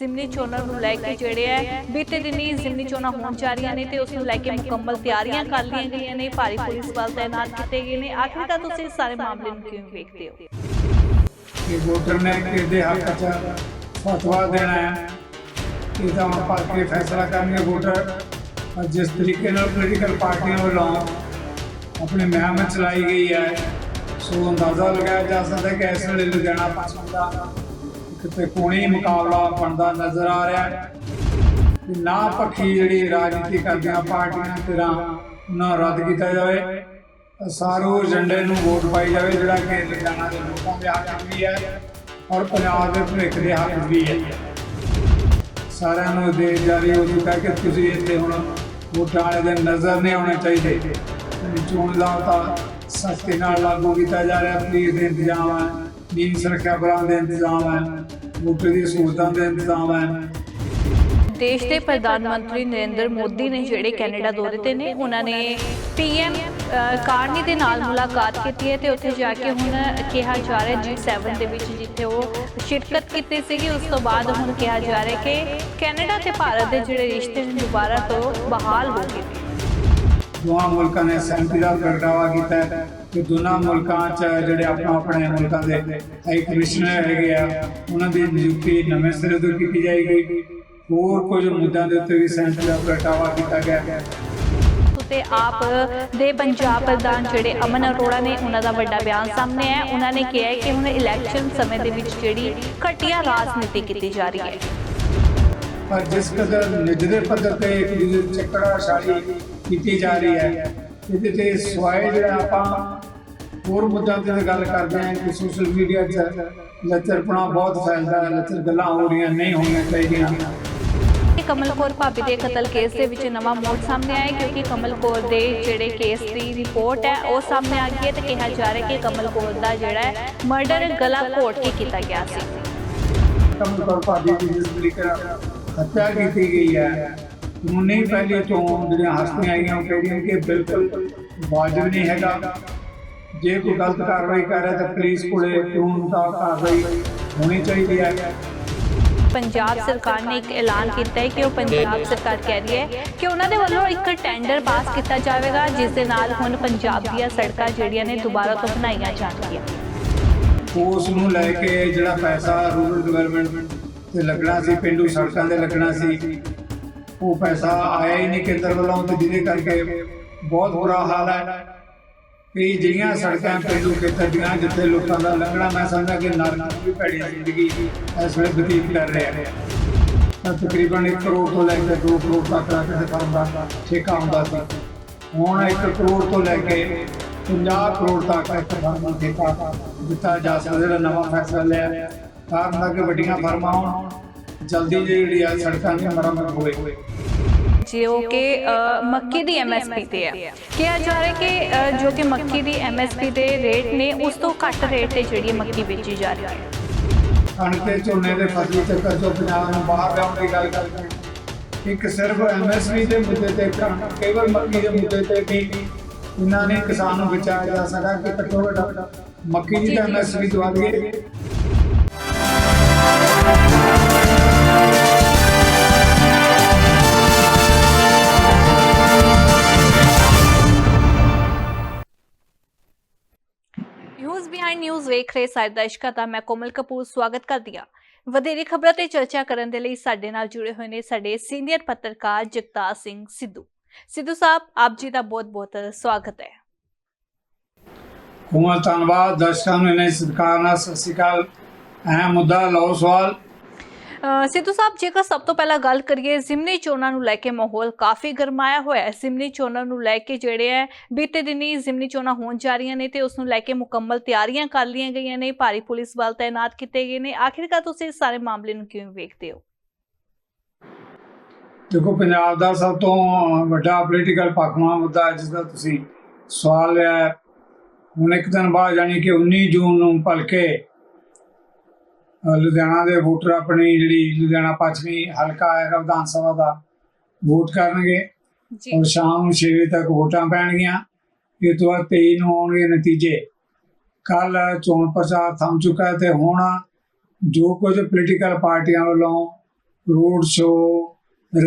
ਜ਼ਿਮਨੀ ਚੋਣਾਂ ਨੂੰ ਲੈ ਕੇ ਜਿਹੜੇ ਹੈ ਬੀਤੇ ਦਿਨੀ ਜ਼ਿਮਨੀ ਚੋਣਾਂ ਹੋਣ ਜਾ ਰਹੀਆਂ ਨੇ ਤੇ ਉਸ ਨੂੰ ਲੈ ਕੇ ਮੁਕੰਮਲ ਤਿਆਰੀਆਂ ਕਰ ਲਈਆਂ ਗਈਆਂ ਨੇ, ਭਾਰੀ ਪੁਲਿਸ ਬਲ ਤਾਇਨਾਤ ਕੀਤੇ ਗਏ ਨੇ। ਆਖਿਰਕਾਰ ਤੁਸੀਂ ਇਸ ਸਾਰੇ ਮਾਮਲੇ ਨੂੰ ਕਿਵੇਂ ਵੇਖਦੇ ਹੋ? ਕਿ ਵੋਟਰ ਨੇ ਕਿਹਦੇ ਹੱਕ 'ਚ ਫਤਵਾ ਦੇਣਾ ਹੈ? ਇਹ ਤਾਂ ਹੁਣ ਪੜ੍ਹ ਕੇ ਫੈਸਲਾ ਕਰਨਗੇ ਵੋਟਰ। ਔਰ ਜਿਸ ਤਰੀਕੇ ਨਾਲ ਪੋਲੀਟੀਕਲ ਪਾਰਟੀਆਂ ਵੱਲੋਂ ਆਪਣੀ ਮੁਹਿੰਮ ਚਲਾਈ ਗਈ ਹੈ, ਸੋ ਅੰਦਾਜ਼ਾ ਲਗਾਇਆ ਜਾ ਸਕਦਾ ਹੈ ਕਿ ਇਸ ਵੇਲੇ ਲੁਧਿਆਣਾ ਪੱਛਮ ਦਾ ਕਿਤੇ ਕੋਣੀ ਮੁਕਾਬਲਾ ਬਣਦਾ ਨਜ਼ਰ ਆ ਰਿਹਾ ਹੈ। ਨਾ ਪੱਖੀ ਜਿਹੜੀ ਰਾਜਨੀਤੀ ਕਰਦੀਆਂ ਪਾਰਟੀਆਂ ਤੇਰਾ ਉਹਨਾਂ ਰੱਦ ਕੀਤਾ ਜਾਵੇ। ਸਾਰੂ ਏਜੰਡੇ ਨੂੰ ਵੋਟ ਪਾਈ ਜਾਵੇ, ਜਿਹੜਾ ਕਿ ਲੁਧਿਆਣਾ ਦੇ ਲੋਕਾਂ ਦੇ ਹੱਕ ਵੀ ਹੈ ਔਰ ਪੰਜਾਬ ਦੇ ਭਵਿੱਖ ਦੇ ਹੱਕ ਵੀ ਹੈ। ਸਾਰਿਆਂ ਨੂੰ ਦੇ ਜਾਰੀ ਹੋ ਚੁੱਕਾ ਹੈ ਕਿ ਤੁਸੀਂ ਇੱਥੇ ਹੁਣ ਵੋਟਾਂ ਵਾਲੇ ਦੇ ਨਜ਼ਰ ਨਹੀਂ ਆਉਣੇ ਚਾਹੀਦੇ। ਚੋਣ ਲਾਤਾ ਸਖਤੀ ਨਾਲ ਲਾਗੂ ਕੀਤਾ ਜਾ ਰਿਹਾ, ਪੁਲਿਸ ਦੇ ਇੰਤਜ਼ਾਮ ਹੈ। ਨੀਂਦ ਸੁਰੱਖਿਆ ਬਲਾਂ ਦੇ ਇੰਤਜ਼ਾਮ ਹੈ ਵੋਟਰ ਦੀ ਸਹੂਲਤਾਂ ਦੇ ਇੰਤਜ਼ਾਮ ਹੈ। ਦੇਸ਼ ਦੇ ਪ੍ਰਧਾਨ ਮੰਤਰੀ ਨਰਿੰਦਰ ਮੋਦੀ ਨੇ ਜਿਹੜੇ ਕੈਨੇਡਾ ਦੌਰੇ ਤੇ ਨੇ ਉਹਨਾਂ ਨੇ ਪੀਐਮ ਕਾਰਨੀ ਦੇ ਨਾਲ ਮੁਲਾਕਾਤ ਕੀਤੀ ਹੈ ਤੇ ਉੱਥੇ ਜਾ ਕੇ ਹੁਣ ਕਿਹਾ ਜਾ ਰਿਹਾ G7 ਦੇ ਵਿੱਚ ਜਿੱਥੇ ਉਹ ਸ਼ਿਰਕਤ ਕੀਤੀ ਸੀਗੀ ਉਸ ਤੋਂ ਬਾਅਦ ਹੁਣ ਕਿਹਾ ਜਾ ਰਿਹਾ ਕਿ ਕੈਨੇਡਾ ਤੇ ਭਾਰਤ ਦੇ ਜਿਹੜੇ ਰਿਸ਼ਤੇ ਨੇ ਦੁਬਾਰਾ ਤੋਂ ਬਹਾਲ ਹੋ ਗਏ ਨੇ। ਦੋਵਾਂ ਮੁਲਕਾਂ ਨੇ ਸਹਿਮਤੀ ਦਾ ਪ੍ਰਗਟਾਵਾ ਕੀਤਾ ਹੈ। ਕਿ ਦੋਨਾਂ ਮੁਲਕਾਂ 'ਚ ਜਿਹੜੇ ਆਪਣਾ ਆਪਣੇ ਮੁਲਕਾਂ ਦੇ ਹਾਈ ਕਮਿਸ਼ਨਰ ਹੈਗੇ ਆ ਉਹਨਾਂ ਦੀ ਨਿਯੁਕਤੀ ਨਵੇਂ ਸਿਰੇ ਤੋਂ ਕੀਤੀ ਜਾਏਗੀ। ਹੋਰ ਕੁਝ ਮੁੱਦਿਆਂ ਦੇ ਉੱਤੇ ਵੀ ਸਹਿਮਤੀ ਦਾ ਪ੍ਰਗਟਾਵਾ ਕੀਤਾ ਗਿਆ ਹੈ। ਤੇ ਆਪ ਦੇ ਪੰਜਾਬ ਪ੍ਰਧਾਨ ਜਿਹੜੇ ਅਮਨ ਅਰੋੜਾ ਨੇ ਉਹਨਾਂ ਦਾ ਵੱਡਾ ਬਿਆਨ ਸਾਹਮਣੇ ਹੈ ਉਹਨਾਂ ਨੇ ਕਿਹਾ ਹੈ ਕਿ ਹੁਣ ਇਲੈਕਸ਼ਨ ਸਮੇਂ ਦੇ ਵਿੱਚ ਜਿਹੜੀ ਘਟੀਆ ਰਾਜਨੀਤੀ ਕੀਤੀ ਜਾ ਰਹੀ ਹੈ। ਪਰ ਜਿਸ ਕਦਰ ਨਿਜਰੇ ਪੱਧਰ ਤੇ ਇੱਕ ਦੂਜੇ ਚੱਕੜਾ ਛਾੜੀ ਕੀਤੀ ਜਾ ਰਹੀ ਹੈ ਇਹਦੇ ਤੇ ਸਵਾਏ ਜਿਹੜਾ ਆਪਾਂ ਹੋਰ ਮੁੱਦਿਆਂ ਤੇ ਗੱਲ ਕਰਦੇ ਹਾਂ ਕਿ ਸੋਸ਼ਲ ਮੀਡੀਆ 'ਚ ਲੱਚਰਪਣਾ ਬਹੁਤ ਫੈਲਦਾ ਹੈ ਲੱਚਰ ਗੱਲਾਂ ਹੋ ਰਹੀਆਂ ਨਹੀਂ ਹੋਣੀਆਂ ਚਾਹੀਦੀਆਂ। ਕਮਲ ਕੌਰ ਭਾਬੀ ਦੇ ਕਤਲ ਕੇਸ ਦੇ ਵਿੱਚ ਨਵਾਂ ਮੋੜ ਸਾਹਮਣੇ ਆਇਆ ਕਿਉਂਕਿ ਕਮਲ ਕੌਰ ਦੇ ਜਿਹੜੇ ਕੇਸ ਦੀ ਰਿਪੋਰਟ ਹੈ ਉਹ ਸਾਹਮਣੇ ਆ ਗਈ ਹੈ ਤੇ ਕਿਹਾ ਜਾ ਰਿਹਾ ਕਿ ਕਮਲ ਕੌਰ ਦਾ ਜਿਹੜਾ ਹੈ ਮਰਡਰ ਗਲਾ ਘੋਟ ਕੇ ਕੀਤਾ ਗਿਆ ਸੀ। ਕਮਲ ਕੌਰ ਭਾਬੀ ਦੀ ਜਿਸ ਤਰੀਕੇ ਨਾਲ ਹੱਤਿਆ ਕੀਤੀ ਗਈ ਹੈ ਉਹਨੇ ਪਹਿਲੇ ਤੋਂ ਜਿਹੜੀਆਂ ਹਸਤੀਆਂ ਆਈਆਂ ਉਹ ਕਹਿੰਦੀਆਂ ਕਿ ਬਿਲਕੁਲ ਵਾਜਬ ਨਹੀਂ ਹੈਗਾ। ਜੇ ਕੋਈ ਗਲਤ ਕਾਰਵਾਈ ਕਰ ਰਿਹਾ ਤਾਂ ਪੁਲਿਸ ਕੋਲੇ ਕਾਨੂੰਨ ਦਾ ਕਾਰਵਾਈ ਹੋਣੀ ਚਾਹੀਦੀ ਹੈ। ਪੰਜਾਬ ਸਰਕਾਰ ਨੇ ਇੱਕ ਐਲਾਨ ਕੀਤਾ ਹੈ ਕਿ ਉਹ ਪੰਜਾਬ ਸਰਕਾਰ ਕਹਿ ਰਹੀ ਹੈ ਕਿ ਉਹਨਾਂ ਦੇ ਵੱਲੋਂ ਇੱਕ ਟੈਂਡਰ ਪਾਸ ਕੀਤਾ ਜਾਵੇਗਾ ਜਿਸ ਦੇ ਨਾਲ ਹੁਣ ਪੰਜਾਬ ਦੀਆਂ ਸੜਕਾਂ ਜਿਹੜੀਆਂ ਨੇ ਦੁਬਾਰਾ ਤੋਂ ਬਣਾਈਆਂ ਜਾਣਗੀਆਂ। ਉਸ ਨੂੰ ਲੈ ਕੇ ਜਿਹੜਾ ਪੈਸਾ ਰੂਰਲ ਡਿਵੈਲਪਮੈਂਟ ਤੇ ਲੱਗਣਾ ਸੀ ਪਿੰਡੂ ਸੜਕਾਂ ਦੇ ਲੱਗਣਾ ਸੀ ਉਹ ਪੈਸਾ ਆਇਆ ਹੀ ਨਹੀਂ ਕੇਂਦਰ ਵੱਲੋਂ ਤੇ ਜਿਹਦੇ ਕਰਕੇ ਬਹੁਤ ਬੁਰਾ ਹਾਲ ਹੈ। ਕਿ ਜਿਹੜੀਆਂ ਸੜਕਾਂ ਪਿੰਡੂ ਖੇਤਰ ਦੀਆਂ ਜਿੱਥੇ ਲੋਕਾਂ ਦਾ ਲੰਘਣਾ, ਮੈਂ ਸਮਝਦਾ ਕਿ ਨਰਕ ਵੀ ਭੈੜੀ ਜ਼ਿੰਦਗੀ ਇਸ ਵੇਲੇ ਬਤੀਤ ਕਰ ਰਿਹਾ ਹੈ। ਤਕਰੀਬਨ 1 ਕਰੋੜ ਤੋਂ ਲੈ ਕੇ 2 ਕਰੋੜ ਤੱਕ ਦਾ ਕਿਸੇ ਫਰਮ ਦਾ ਠੇਕਾ ਹੁੰਦਾ ਸੀ। ਹੁਣ 1 ਕਰੋੜ ਤੋਂ ਲੈ ਕੇ 50 ਕਰੋੜ ਤੱਕ ਇੱਕ ਫਰਮ ਨੂੰ ਠੇਕਾ ਦਿੱਤਾ ਜਾ ਸਕਦਾ, ਜਿਹੜਾ ਨਵਾਂ ਫੈਸਲਾ ਲਿਆ। ਕਾਰਨ ਦਾ ਕਿ ਵੱਡੀਆਂ ਫਰਮਾਂ ਹੋਣ। ਜਲਦੀ ਜਿਹੜੀ ਆ ਸੜਕਾਂ ਦੀ ਮੁਰੰਮਤ ਹੋਵੇ। ਜੋ ਕਿ ਮੱਕੀ ਦੀ ਐਮਐਸਪੀ ਤੇ ਹੈ ਕਿਹਾ ਜਾ ਰਿਹਾ ਕਿ ਜੋ ਕਿ ਮੱਕੀ ਦੀ ਐਮਐਸਪੀ ਦੇ ਰੇਟ ਨੇ ਉਸ ਤੋਂ ਘੱਟ ਰੇਟ ਤੇ ਜਿਹੜੀ ਮੱਕੀ ਵੇਚੀ ਜਾ ਰਹੀ ਹੈ। ਕਣਕ ਤੇ ਝੋਨੇ ਦੇ ਫਸਲੀ ਚੱਕਰ ਚੋਂ ਪੰਜਾਬ ਨੂੰ ਬਾਹਰ ਲਿਆਉਣ ਦੀ ਗੱਲ ਕਰਦੇ ਹਾਂ। ਇੱਕ ਸਿਰਫ ਐਮਐਸਪੀ ਦੇ ਮੁੱਦੇ ਤੇ ਕਣਕ ਕੇਵਲ ਮੱਕੀ ਦੇ ਮੁੱਦੇ ਤੇ ਵੀ ਇਹਨਾਂ ਨੇ ਕਿਸਾਨ ਨੂੰ ਬਚਾਇਆ ਜਾ ਸਕਦਾ ਕਿ ਘੱਟੋ ਘੱਟ ਮੱਕੀ ਦੀ ਐਮਐਸਪੀ ਦਵਾ ਦਈਏ। ਨਿਊਜ਼ ਬਿਹਾਈਂਡ ਨਿਊਜ਼ ਵੇਖ ਰਹੇ ਸਾਰੇ ਦਰਸ਼ਕਾਂ ਦਾ ਮੈਂ ਕੋਮਲ ਕਪੂਰ ਸਵਾਗਤ ਕਰਦੀ ਹਾਂ। ਵਧੇਰੇ ਖਬਰਾਂ ਤੇ ਚਰਚਾ ਕਰਨ ਦੇ ਲਈ ਸਾਡੇ ਨਾਲ ਜੁੜੇ ਹੋਏ ਨੇ ਸਾਡੇ ਸੀਨੀਅਰ ਪੱਤਰਕਾਰ ਜਗਤਾਰ ਸਿੰਘ ਸਿੱਧੂ। ਸਿੱਧੂ ਸਾਹਿਬ, ਆਪ ਜੀ ਦਾ ਬਹੁਤ-ਬਹੁਤ ਸਵਾਗਤ ਹੈ। ਕੋਮਲ ਧੰਨਵਾਦ। ਦਰਸ਼ਕਾਂ ਨੂੰ ਸਤਿਕਾਰ ਨਾਲ ਸਤਿ ਸ਼੍ਰੀ ਅਕਾਲ। ਅਹਿਮ ਮੁੱਦਾ, ਲਓ ਸਵਾਲ। ਸਿੱਧੂ ਸਾਹਿਬ, ਜੇਕਰ ਸਭ ਤੋਂ ਪਹਿਲਾਂ ਗੱਲ ਕਰੀਏ ਜ਼ਿਮਨੀ ਚੋਣਾਂ ਨੂੰ ਲੈ ਕੇ ਮਾਹੌਲ ਕਾਫੀ ਗਰਮਾਇਆ ਹੋਇਆ ਹੈ। ਜ਼ਿਮਨੀ ਚੋਣਾਂ ਨੂੰ ਲੈ ਕੇ ਜਿਹੜੇ ਹੈ, ਬੀਤੇ ਦਿਨੀ ਜ਼ਿਮਨੀ ਚੋਣਾਂ ਹੋਣ ਜਾ ਰਹੀਆਂ ਨੇ ਤੇ ਉਸ ਨੂੰ ਲੈ ਕੇ ਮੁਕੰਮਲ ਤਿਆਰੀਆਂ ਕਰ ਲਈਆਂ ਗਈਆਂ ਨੇ। ਭਾਰੀ ਪੁਲਿਸ ਬਲ ਤਾਇਨਾਤ ਕੀਤੇ ਗਏ ਨੇ। ਆਖਿਰਕਾਰ ਤੁਸੀਂ ਇਸ ਸਾਰੇ ਮਾਮਲੇ ਨੂੰ ਕਿਵੇਂ ਵੇਖਦੇ ਹੋ? ਦੇਖੋ, ਪੰਜਾਬ ਦਾ ਸਭ ਤੋਂ ਵੱਡਾ ਪੋਲੀਟੀਕਲ ਪੱਖਵਾ ਮੁੱਦਾ ਜਿਸ ਦਾ ਤੁਸੀਂ ਸਵਾਲ ਹੈ। ਹੁਣ ਇੱਕ ਦਿਨ ਬਾਅਦ ਯਾਨੀ ਕਿ 19 ਜੂਨ ਨੂੰ ਭਲਕੇ ਲੁਧਿਆਣਾ ਦੇ ਵੋਟਰ ਆਪਣੀ ਜਿਹੜੀ ਲੁਧਿਆਣਾ ਪੱਛਮੀ ਹਲਕਾ ਹੈ ਵਿਧਾਨ ਸਭਾ ਦਾ ਵੋਟ ਕਰਨਗੇ। ਜੀ। ਔਰ ਸ਼ਾਮ ਨੂੰ 6 ਵਜੇ ਤੱਕ ਵੋਟਾਂ ਪੈਣਗੀਆਂ। ਇਹ ਤੋਂ ਬਾਅਦ 23 ਨੂੰ ਆਉਣਗੇ ਨਤੀਜੇ। ਕੱਲ ਚੋਣ ਪ੍ਰਚਾਰ ਥੰਮ ਚੁੱਕਾ ਤੇ ਹੁਣ ਜੋ ਕੁਝ ਪੋਲੀਟੀਕਲ ਪਾਰਟੀਆਂ ਵੱਲੋਂ ਰੋਡ ਸ਼ੋਅ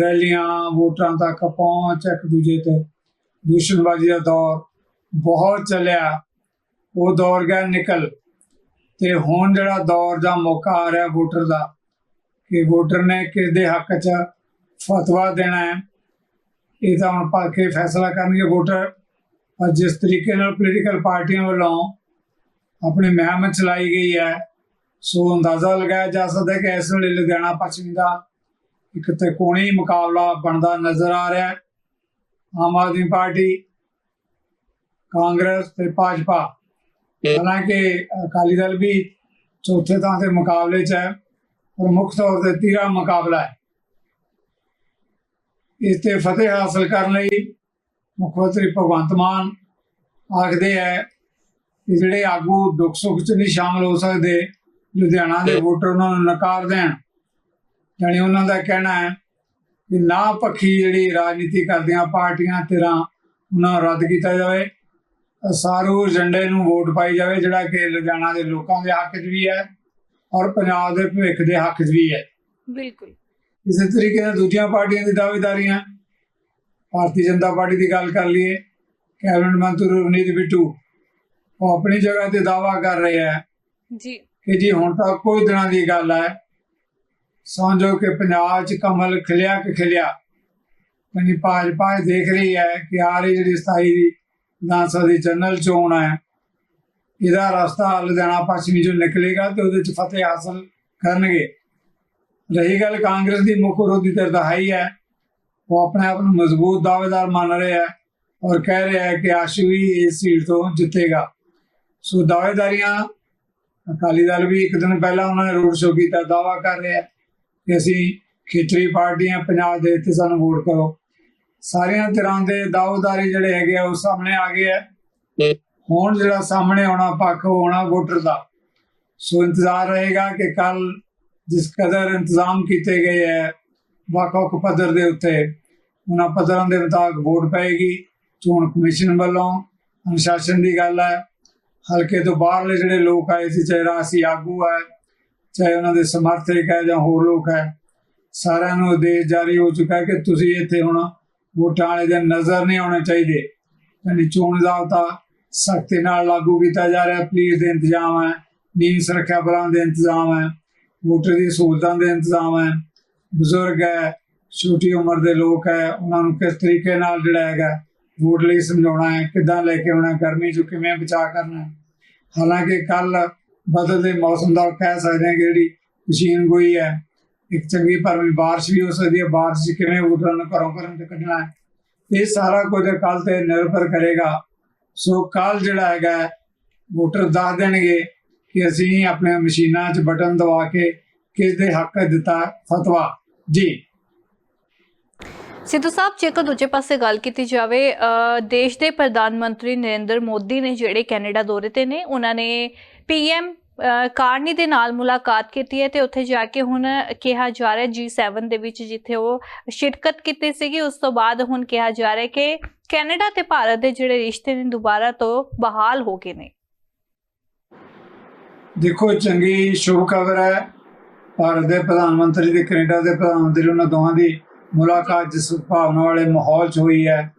ਰੈਲੀਆਂ ਵੋਟਰਾਂ ਤੱਕ ਪਹੁੰਚ ਇੱਕ ਦੂਜੇ ਤੇ ਦੂਸ਼ਣਬਾਜ਼ੀ ਦਾ ਦੌਰ ਬਹੁਤ ਚੱਲਿਆ। ਉਹ ਦੌਰ ਗਿਆ ਨਿਕਲ। ਤੇ ਹੁਣ ਜਿਹੜਾ ਦੌਰ ਦਾ ਮੌਕਾ ਆ ਰਿਹਾ ਵੋਟਰ ਦਾ, ਕਿ ਵੋਟਰ ਨੇ ਕਿਸ ਦੇ ਹੱਕ 'ਚ ਫਤਵਾ ਦੇਣਾ ਹੈ, ਇਹ ਤਾਂ ਹੁਣ ਪਾ ਕੇ ਫੈਸਲਾ ਕਰਨਗੇ ਵੋਟਰ। ਪਰ ਜਿਸ ਤਰੀਕੇ ਨਾਲ ਪੋਲੀਟੀਕਲ ਪਾਰਟੀਆਂ ਵੱਲੋਂ ਆਪਣੀ ਮਹਿਮ ਚਲਾਈ ਗਈ ਹੈ, ਸੋ ਅੰਦਾਜ਼ਾ ਲਗਾਇਆ ਜਾ ਸਕਦਾ ਹੈ ਕਿ ਇਸ ਵੇਲੇ ਲੁਧਿਆਣਾ ਪੱਛਮੀ ਦਾ ਇੱਕ ਤਿਕੋਣੀ ਮੁਕਾਬਲਾ ਬਣਦਾ ਨਜ਼ਰ ਆ ਰਿਹਾ ਹੈ। ਆਮ ਆਦਮੀ ਪਾਰਟੀ, ਕਾਂਗਰਸ ਤੇ ਭਾਜਪਾ ਹਾਲਾਂਕਿ ਅਕਾਲੀ ਦਲ ਵੀ ਚੌਥੇ ਥਾਂ ਤੇ ਮੁਕਾਬਲੇ 'ਚ ਹੈ ਪਰ ਮੁੱਖ ਤੌਰ ਤੇ ਤੀਰਾ ਮੁਕਾਬਲਾ ਹੈ। ਇਸ ਤੇ ਫਤਿਹ ਹਾਸਲ ਕਰਨ ਲਈ ਮੁੱਖ ਮੰਤਰੀ ਭਗਵੰਤ ਮਾਨ ਆਖਦੇ ਹੈ ਕਿ ਜਿਹੜੇ ਆਗੂ ਦੁੱਖ ਸੁੱਖ 'ਚ ਨਹੀਂ ਸ਼ਾਮਲ ਹੋ ਸਕਦੇ ਲੁਧਿਆਣਾ ਦੇ ਵੋਟਰ ਉਹਨਾਂ ਨੂੰ ਨਕਾਰ ਦੇਣ ਯਾਨੀ ਉਹਨਾਂ ਦਾ ਕਹਿਣਾ ਹੈ ਕਿ ਨਾ ਪੱਖੀ ਜਿਹੜੀ ਰਾਜਨੀਤੀ ਕਰਦੀਆਂ ਪਾਰਟੀਆਂ ਤੇਰਾ ਉਹਨਾਂ ਨੂੰ ਰੱਦ ਕੀਤਾ ਜਾਵੇ। ਸਾਰੂ ਏਜੰਡੇ ਨੂੰ ਵੋਟ ਪਾਈ ਜਾਵੇ ਜਿਹੜਾ ਕਿ ਲੁਧਿਆਣਾ ਦੇ ਲੋਕਾਂ ਦੇ ਹੱਕ 'ਚ ਵੀ ਹੈ ਔਰ ਪੰਜਾਬ ਦੇ ਭਵਿੱਖ ਦੇ ਹੱਕ 'ਚ ਵੀ ਹੈ। ਬਿਲਕੁਲ। ਇਸੇ ਤਰੀਕੇ ਨਾਲ ਦੂਜੀਆਂ ਪਾਰਟੀਆਂ ਦੀ ਦਾਅਵੇਦਾਰੀਆਂ ਭਾਰਤੀ ਜਨਤਾ ਪਾਰਟੀ ਦੀ ਗੱਲ ਕਰ ਲਈਏ ਕੈਬਨਿਟ ਮੰਤਰੀ ਰਵਨੀਤ ਬਿੱਟੂ ਉਹ ਆਪਣੀ ਜਗ੍ਹਾ ਤੇ ਦਾਵਾ ਕਰ ਰਹੇ ਹੈ ਜੀ। ਕਿ ਜੀ ਹੁਣ ਤੱਕ ਕੋਈ ਦਿਨਾਂ ਦੀ ਗੱਲ ਹੈ ਸਮਝੋ ਕਿ ਪੰਜਾਬ 'ਚ ਕਮਲ ਖਿਲਿਆ ਕਿ ਖਿਲਿਆ। ਯਾਨੀ ਭਾਜਪਾ ਦੇਖ ਰਹੀ ਹੈ ਕਿ ਆ ਰਹੀ ਜਿਹੜੀ 27 ਦੀ ਵਿਧਾਨ ਸਭਾ ਦੀ ਜਨਰਲ ਚੋਣ ਹੈ। ਇਹਦਾ ਰਸਤਾ ਲੁਧਿਆਣਾ ਪੱਛਮੀ ਜੋ ਨਿਕਲੇਗਾ ਤੇ ਉਹਦੇ 'ਚ ਫਤਿਹ ਹਾਸਲ ਕਰਨਗੇ। ਰਹੀ ਗੱਲ ਕਾਂਗਰਸ ਦੀ ਮੁੱਖ ਵਿਰੋਧੀ ਧਿਰ ਦਾ ਹੈ ਹੈ। ਉਹ ਆਪਣੇ ਆਪ ਨੂੰ ਮਜ਼ਬੂਤ ਦਾਅਵੇਦਾਰ ਮੰਨ ਰਿਹਾ ਹੈ ਔਰ ਕਹਿ ਰਿਹਾ ਹੈ ਕਿ ਆਸ਼ੂ ਹੀ ਇਸ ਸੀਟ ਤੋਂ ਜਿੱਤੇਗਾ। ਸੋ ਦਾਅਵੇਦਾਰੀਆਂ, ਅਕਾਲੀ ਦਲ ਵੀ ਇੱਕ ਦਿਨ ਪਹਿਲਾਂ ਉਹਨਾਂ ਨੇ ਰੋਡ ਸ਼ੋਅ ਕੀਤਾ ਦਾਵਾ ਕਰ ਰਿਹਾ ਕਿ ਅਸੀਂ ਖੇਤਰੀ ਪਾਰਟੀਆਂ, ਪੰਜਾਬ ਦੇ ਤੇ ਸਾਨੂੰ ਵੋਟ ਕਰੋ। ਸਾਰੀਆਂ ਤਰ੍ਹਾਂ ਦੇ ਦਾਅਵੇਦਾਰੀ ਜਿਹੜੇ ਹੈਗੇ ਆ ਉਹ ਸਾਹਮਣੇ ਆ ਗਏ ਆ। ਹੁਣ ਜਿਹੜਾ ਸਾਹਮਣੇ ਆਉਣਾ ਪੱਖ ਹੋਣਾ ਵੋਟਰ ਦਾ। ਸੋ ਇੰਤਜ਼ਾਰ ਰਹੇਗਾ ਕਿ ਕੱਲ ਜਿਸ ਕਦਰ ਇੰਤਜ਼ਾਮ ਕੀਤੇ ਗਏ ਹੈ ਵੱਖ-ਵੱਖ ਪੱਧਰ ਦੇ ਉੱਤੇ ਉਹਨਾਂ ਪੱਧਰਾਂ ਦੇ ਮੁਤਾਬਕ ਵੋਟ ਪਏਗੀ। ਚੋਣ ਕਮਿਸ਼ਨ ਵੱਲੋਂ ਅਨੁਸ਼ਾਸਨ ਦੀ ਗੱਲ ਹੈ। ਹਲਕੇ ਤੋਂ ਬਾਹਰਲੇ ਜਿਹੜੇ ਲੋਕ ਆਏ ਸੀ ਚਾਹੇ ਰਾਸੀ ਆਗੂ ਹੈ ਚਾਹੇ ਉਹਨਾਂ ਦੇ ਸਮਰਥਕ ਹੈ ਜਾਂ ਹੋਰ ਲੋਕ ਹੈ ਸਾਰਿਆਂ ਨੂੰ ਆਦੇਸ਼ ਜਾਰੀ ਹੋ ਚੁੱਕਾ ਹੈ ਕਿ ਤੁਸੀਂ ਇੱਥੇ ਹੁਣ ਵੋਟਾਂ ਵਾਲੇ ਦਿਨ ਨਜ਼ਰ ਨਹੀਂ ਆਉਣੇ ਚਾਹੀਦੇ। ਯਾਨੀ ਚੋਣ ਜ਼ਾਬਤਾ ਸਖਤੀ ਨਾਲ ਲਾਗੂ ਕੀਤਾ ਜਾ ਰਿਹਾ। ਪੁਲਿਸ ਦੇ ਇੰਤਜ਼ਾਮ ਹੈ ਨੀਮ ਸੁਰੱਖਿਆ ਬਲਾਂ ਦੇ ਇੰਤਜ਼ਾਮ ਹੈ, ਵੋਟਰ ਦੀ ਸਹੂਲਤਾਂ ਦੇ ਇੰਤਜ਼ਾਮ ਹੈ। ਬਜ਼ੁਰਗ ਹੈ, ਛੋਟੀ ਉਮਰ ਦੇ ਲੋਕ ਹੈ, ਉਹਨਾਂ ਨੂੰ ਕਿਸ ਤਰੀਕੇ ਨਾਲ ਜਿਹੜਾ ਹੈਗਾ ਵੋਟ ਲਈ ਸਮਝਾਉਣਾ ਹੈ, ਕਿੱਦਾਂ ਲੈ ਕੇ ਆਉਣਾ ਗਰਮੀ ਚੋਂ ਕਿਵੇਂ ਬਚਾਅ ਕਰਨਾ ਹਾਲਾਂਕਿ ਕੱਲ ਬਦਲਦੇ ਮੌਸਮ ਦਾ ਕਹਿ ਸਕਦੇ ਹਾਂ ਕਿ ਜਿਹੜੀ ਮਸ਼ੀਨ ਗੋਈ ਹੈ ਇੱਕ ਚੰਗੀ ਭਰਵੀਂ ਬਾਰਿਸ਼ ਵੀ ਹੋ ਸਕਦੀ ਹੈ, ਬਾਰਿਸ਼ 'ਚ ਕਿਵੇਂ ਵੋਟਰਾਂ ਨੂੰ ਘਰੋਂ ਘਰਾਂ ਤੇ ਕੱਢਣਾ ਹੈ, ਇਹ ਸਾਰਾ ਕੁਝ ਕੱਲ ਤੇ ਨਿਰਭਰ ਕਰੇਗਾ। ਸੋ ਕੱਲ ਜਿਹੜਾ ਹੈਗਾ ਵੋਟਰ ਦੱਸ ਦੇਣਗੇ ਕਿ ਅਸੀਂ ਆਪਣੇ ਮਸ਼ੀਨਾਂ 'ਚ ਬਟਨ ਦਬਾ ਕੇ ਕਿਸ ਦੇ ਹੱਕ ਦਿੱਤਾ ਫਤਵਾ। ਜੀ। ਸਿੱਧੂ ਸਾਹਿਬ, ਜੇਕਰ ਦੂਜੇ ਪਾਸੇ ਗੱਲ ਕੀਤੀ ਜਾਵੇ ਦੇਸ਼ ਦੇ ਪ੍ਰਧਾਨ ਮੰਤਰੀ ਨਰਿੰਦਰ ਮੋਦੀ ਨੇ ਜਿਹੜੇ ਕੈਨੇਡਾ ਦੌਰੇ ਤੇ ਨੇ, ਉਹਨਾਂ ਨੇ ਪੀਐਮ ਕਾਰਨੀ ਦੇ ਨਾਲ ਮੁਲਾਕਾਤ ਕੀਤੀ ਹੈ ਤੇ ਉੱਥੇ ਜਾ ਕੇ ਹੁਣ ਕਿਹਾ ਜਾ ਰਿਹਾ G7 ਦੇ ਵਿੱਚ ਜਿੱਥੇ ਉਹ ਸ਼ਿਰਕਤ ਕੀਤੀ ਸੀਗੀ। ਉਸ ਤੋਂ ਬਾਅਦ ਹੁਣ ਕਿਹਾ ਜਾ ਰਿਹਾ ਕਿ ਕੈਨੇਡਾ ਤੇ ਭਾਰਤ ਦੇ ਜਿਹੜੇ ਰਿਸ਼ਤੇ ਨੇ ਦੁਬਾਰਾ ਤੋਂ ਬਹਾਲ ਹੋ ਗਏ ਨੇ। ਦੇਖੋ ਚੰਗੀ ਸ਼ੁਭ ਖਬਰ ਹੈ। ਭਾਰਤ ਦੇ ਪ੍ਰਧਾਨ ਮੰਤਰੀ ਤੇ ਕੈਨੇਡਾ ਦੇ ਪ੍ਰਧਾਨ ਮੰਤਰੀ ਉਹਨਾਂ ਦੋਹਾਂ ਦੀ ਮੁਲਾਕਾਤ ਜਿਸ ਭਾਵਨਾ ਵਾਲੇ ਮਾਹੌਲ 'ਚ ਹੋਈ ਹੈ।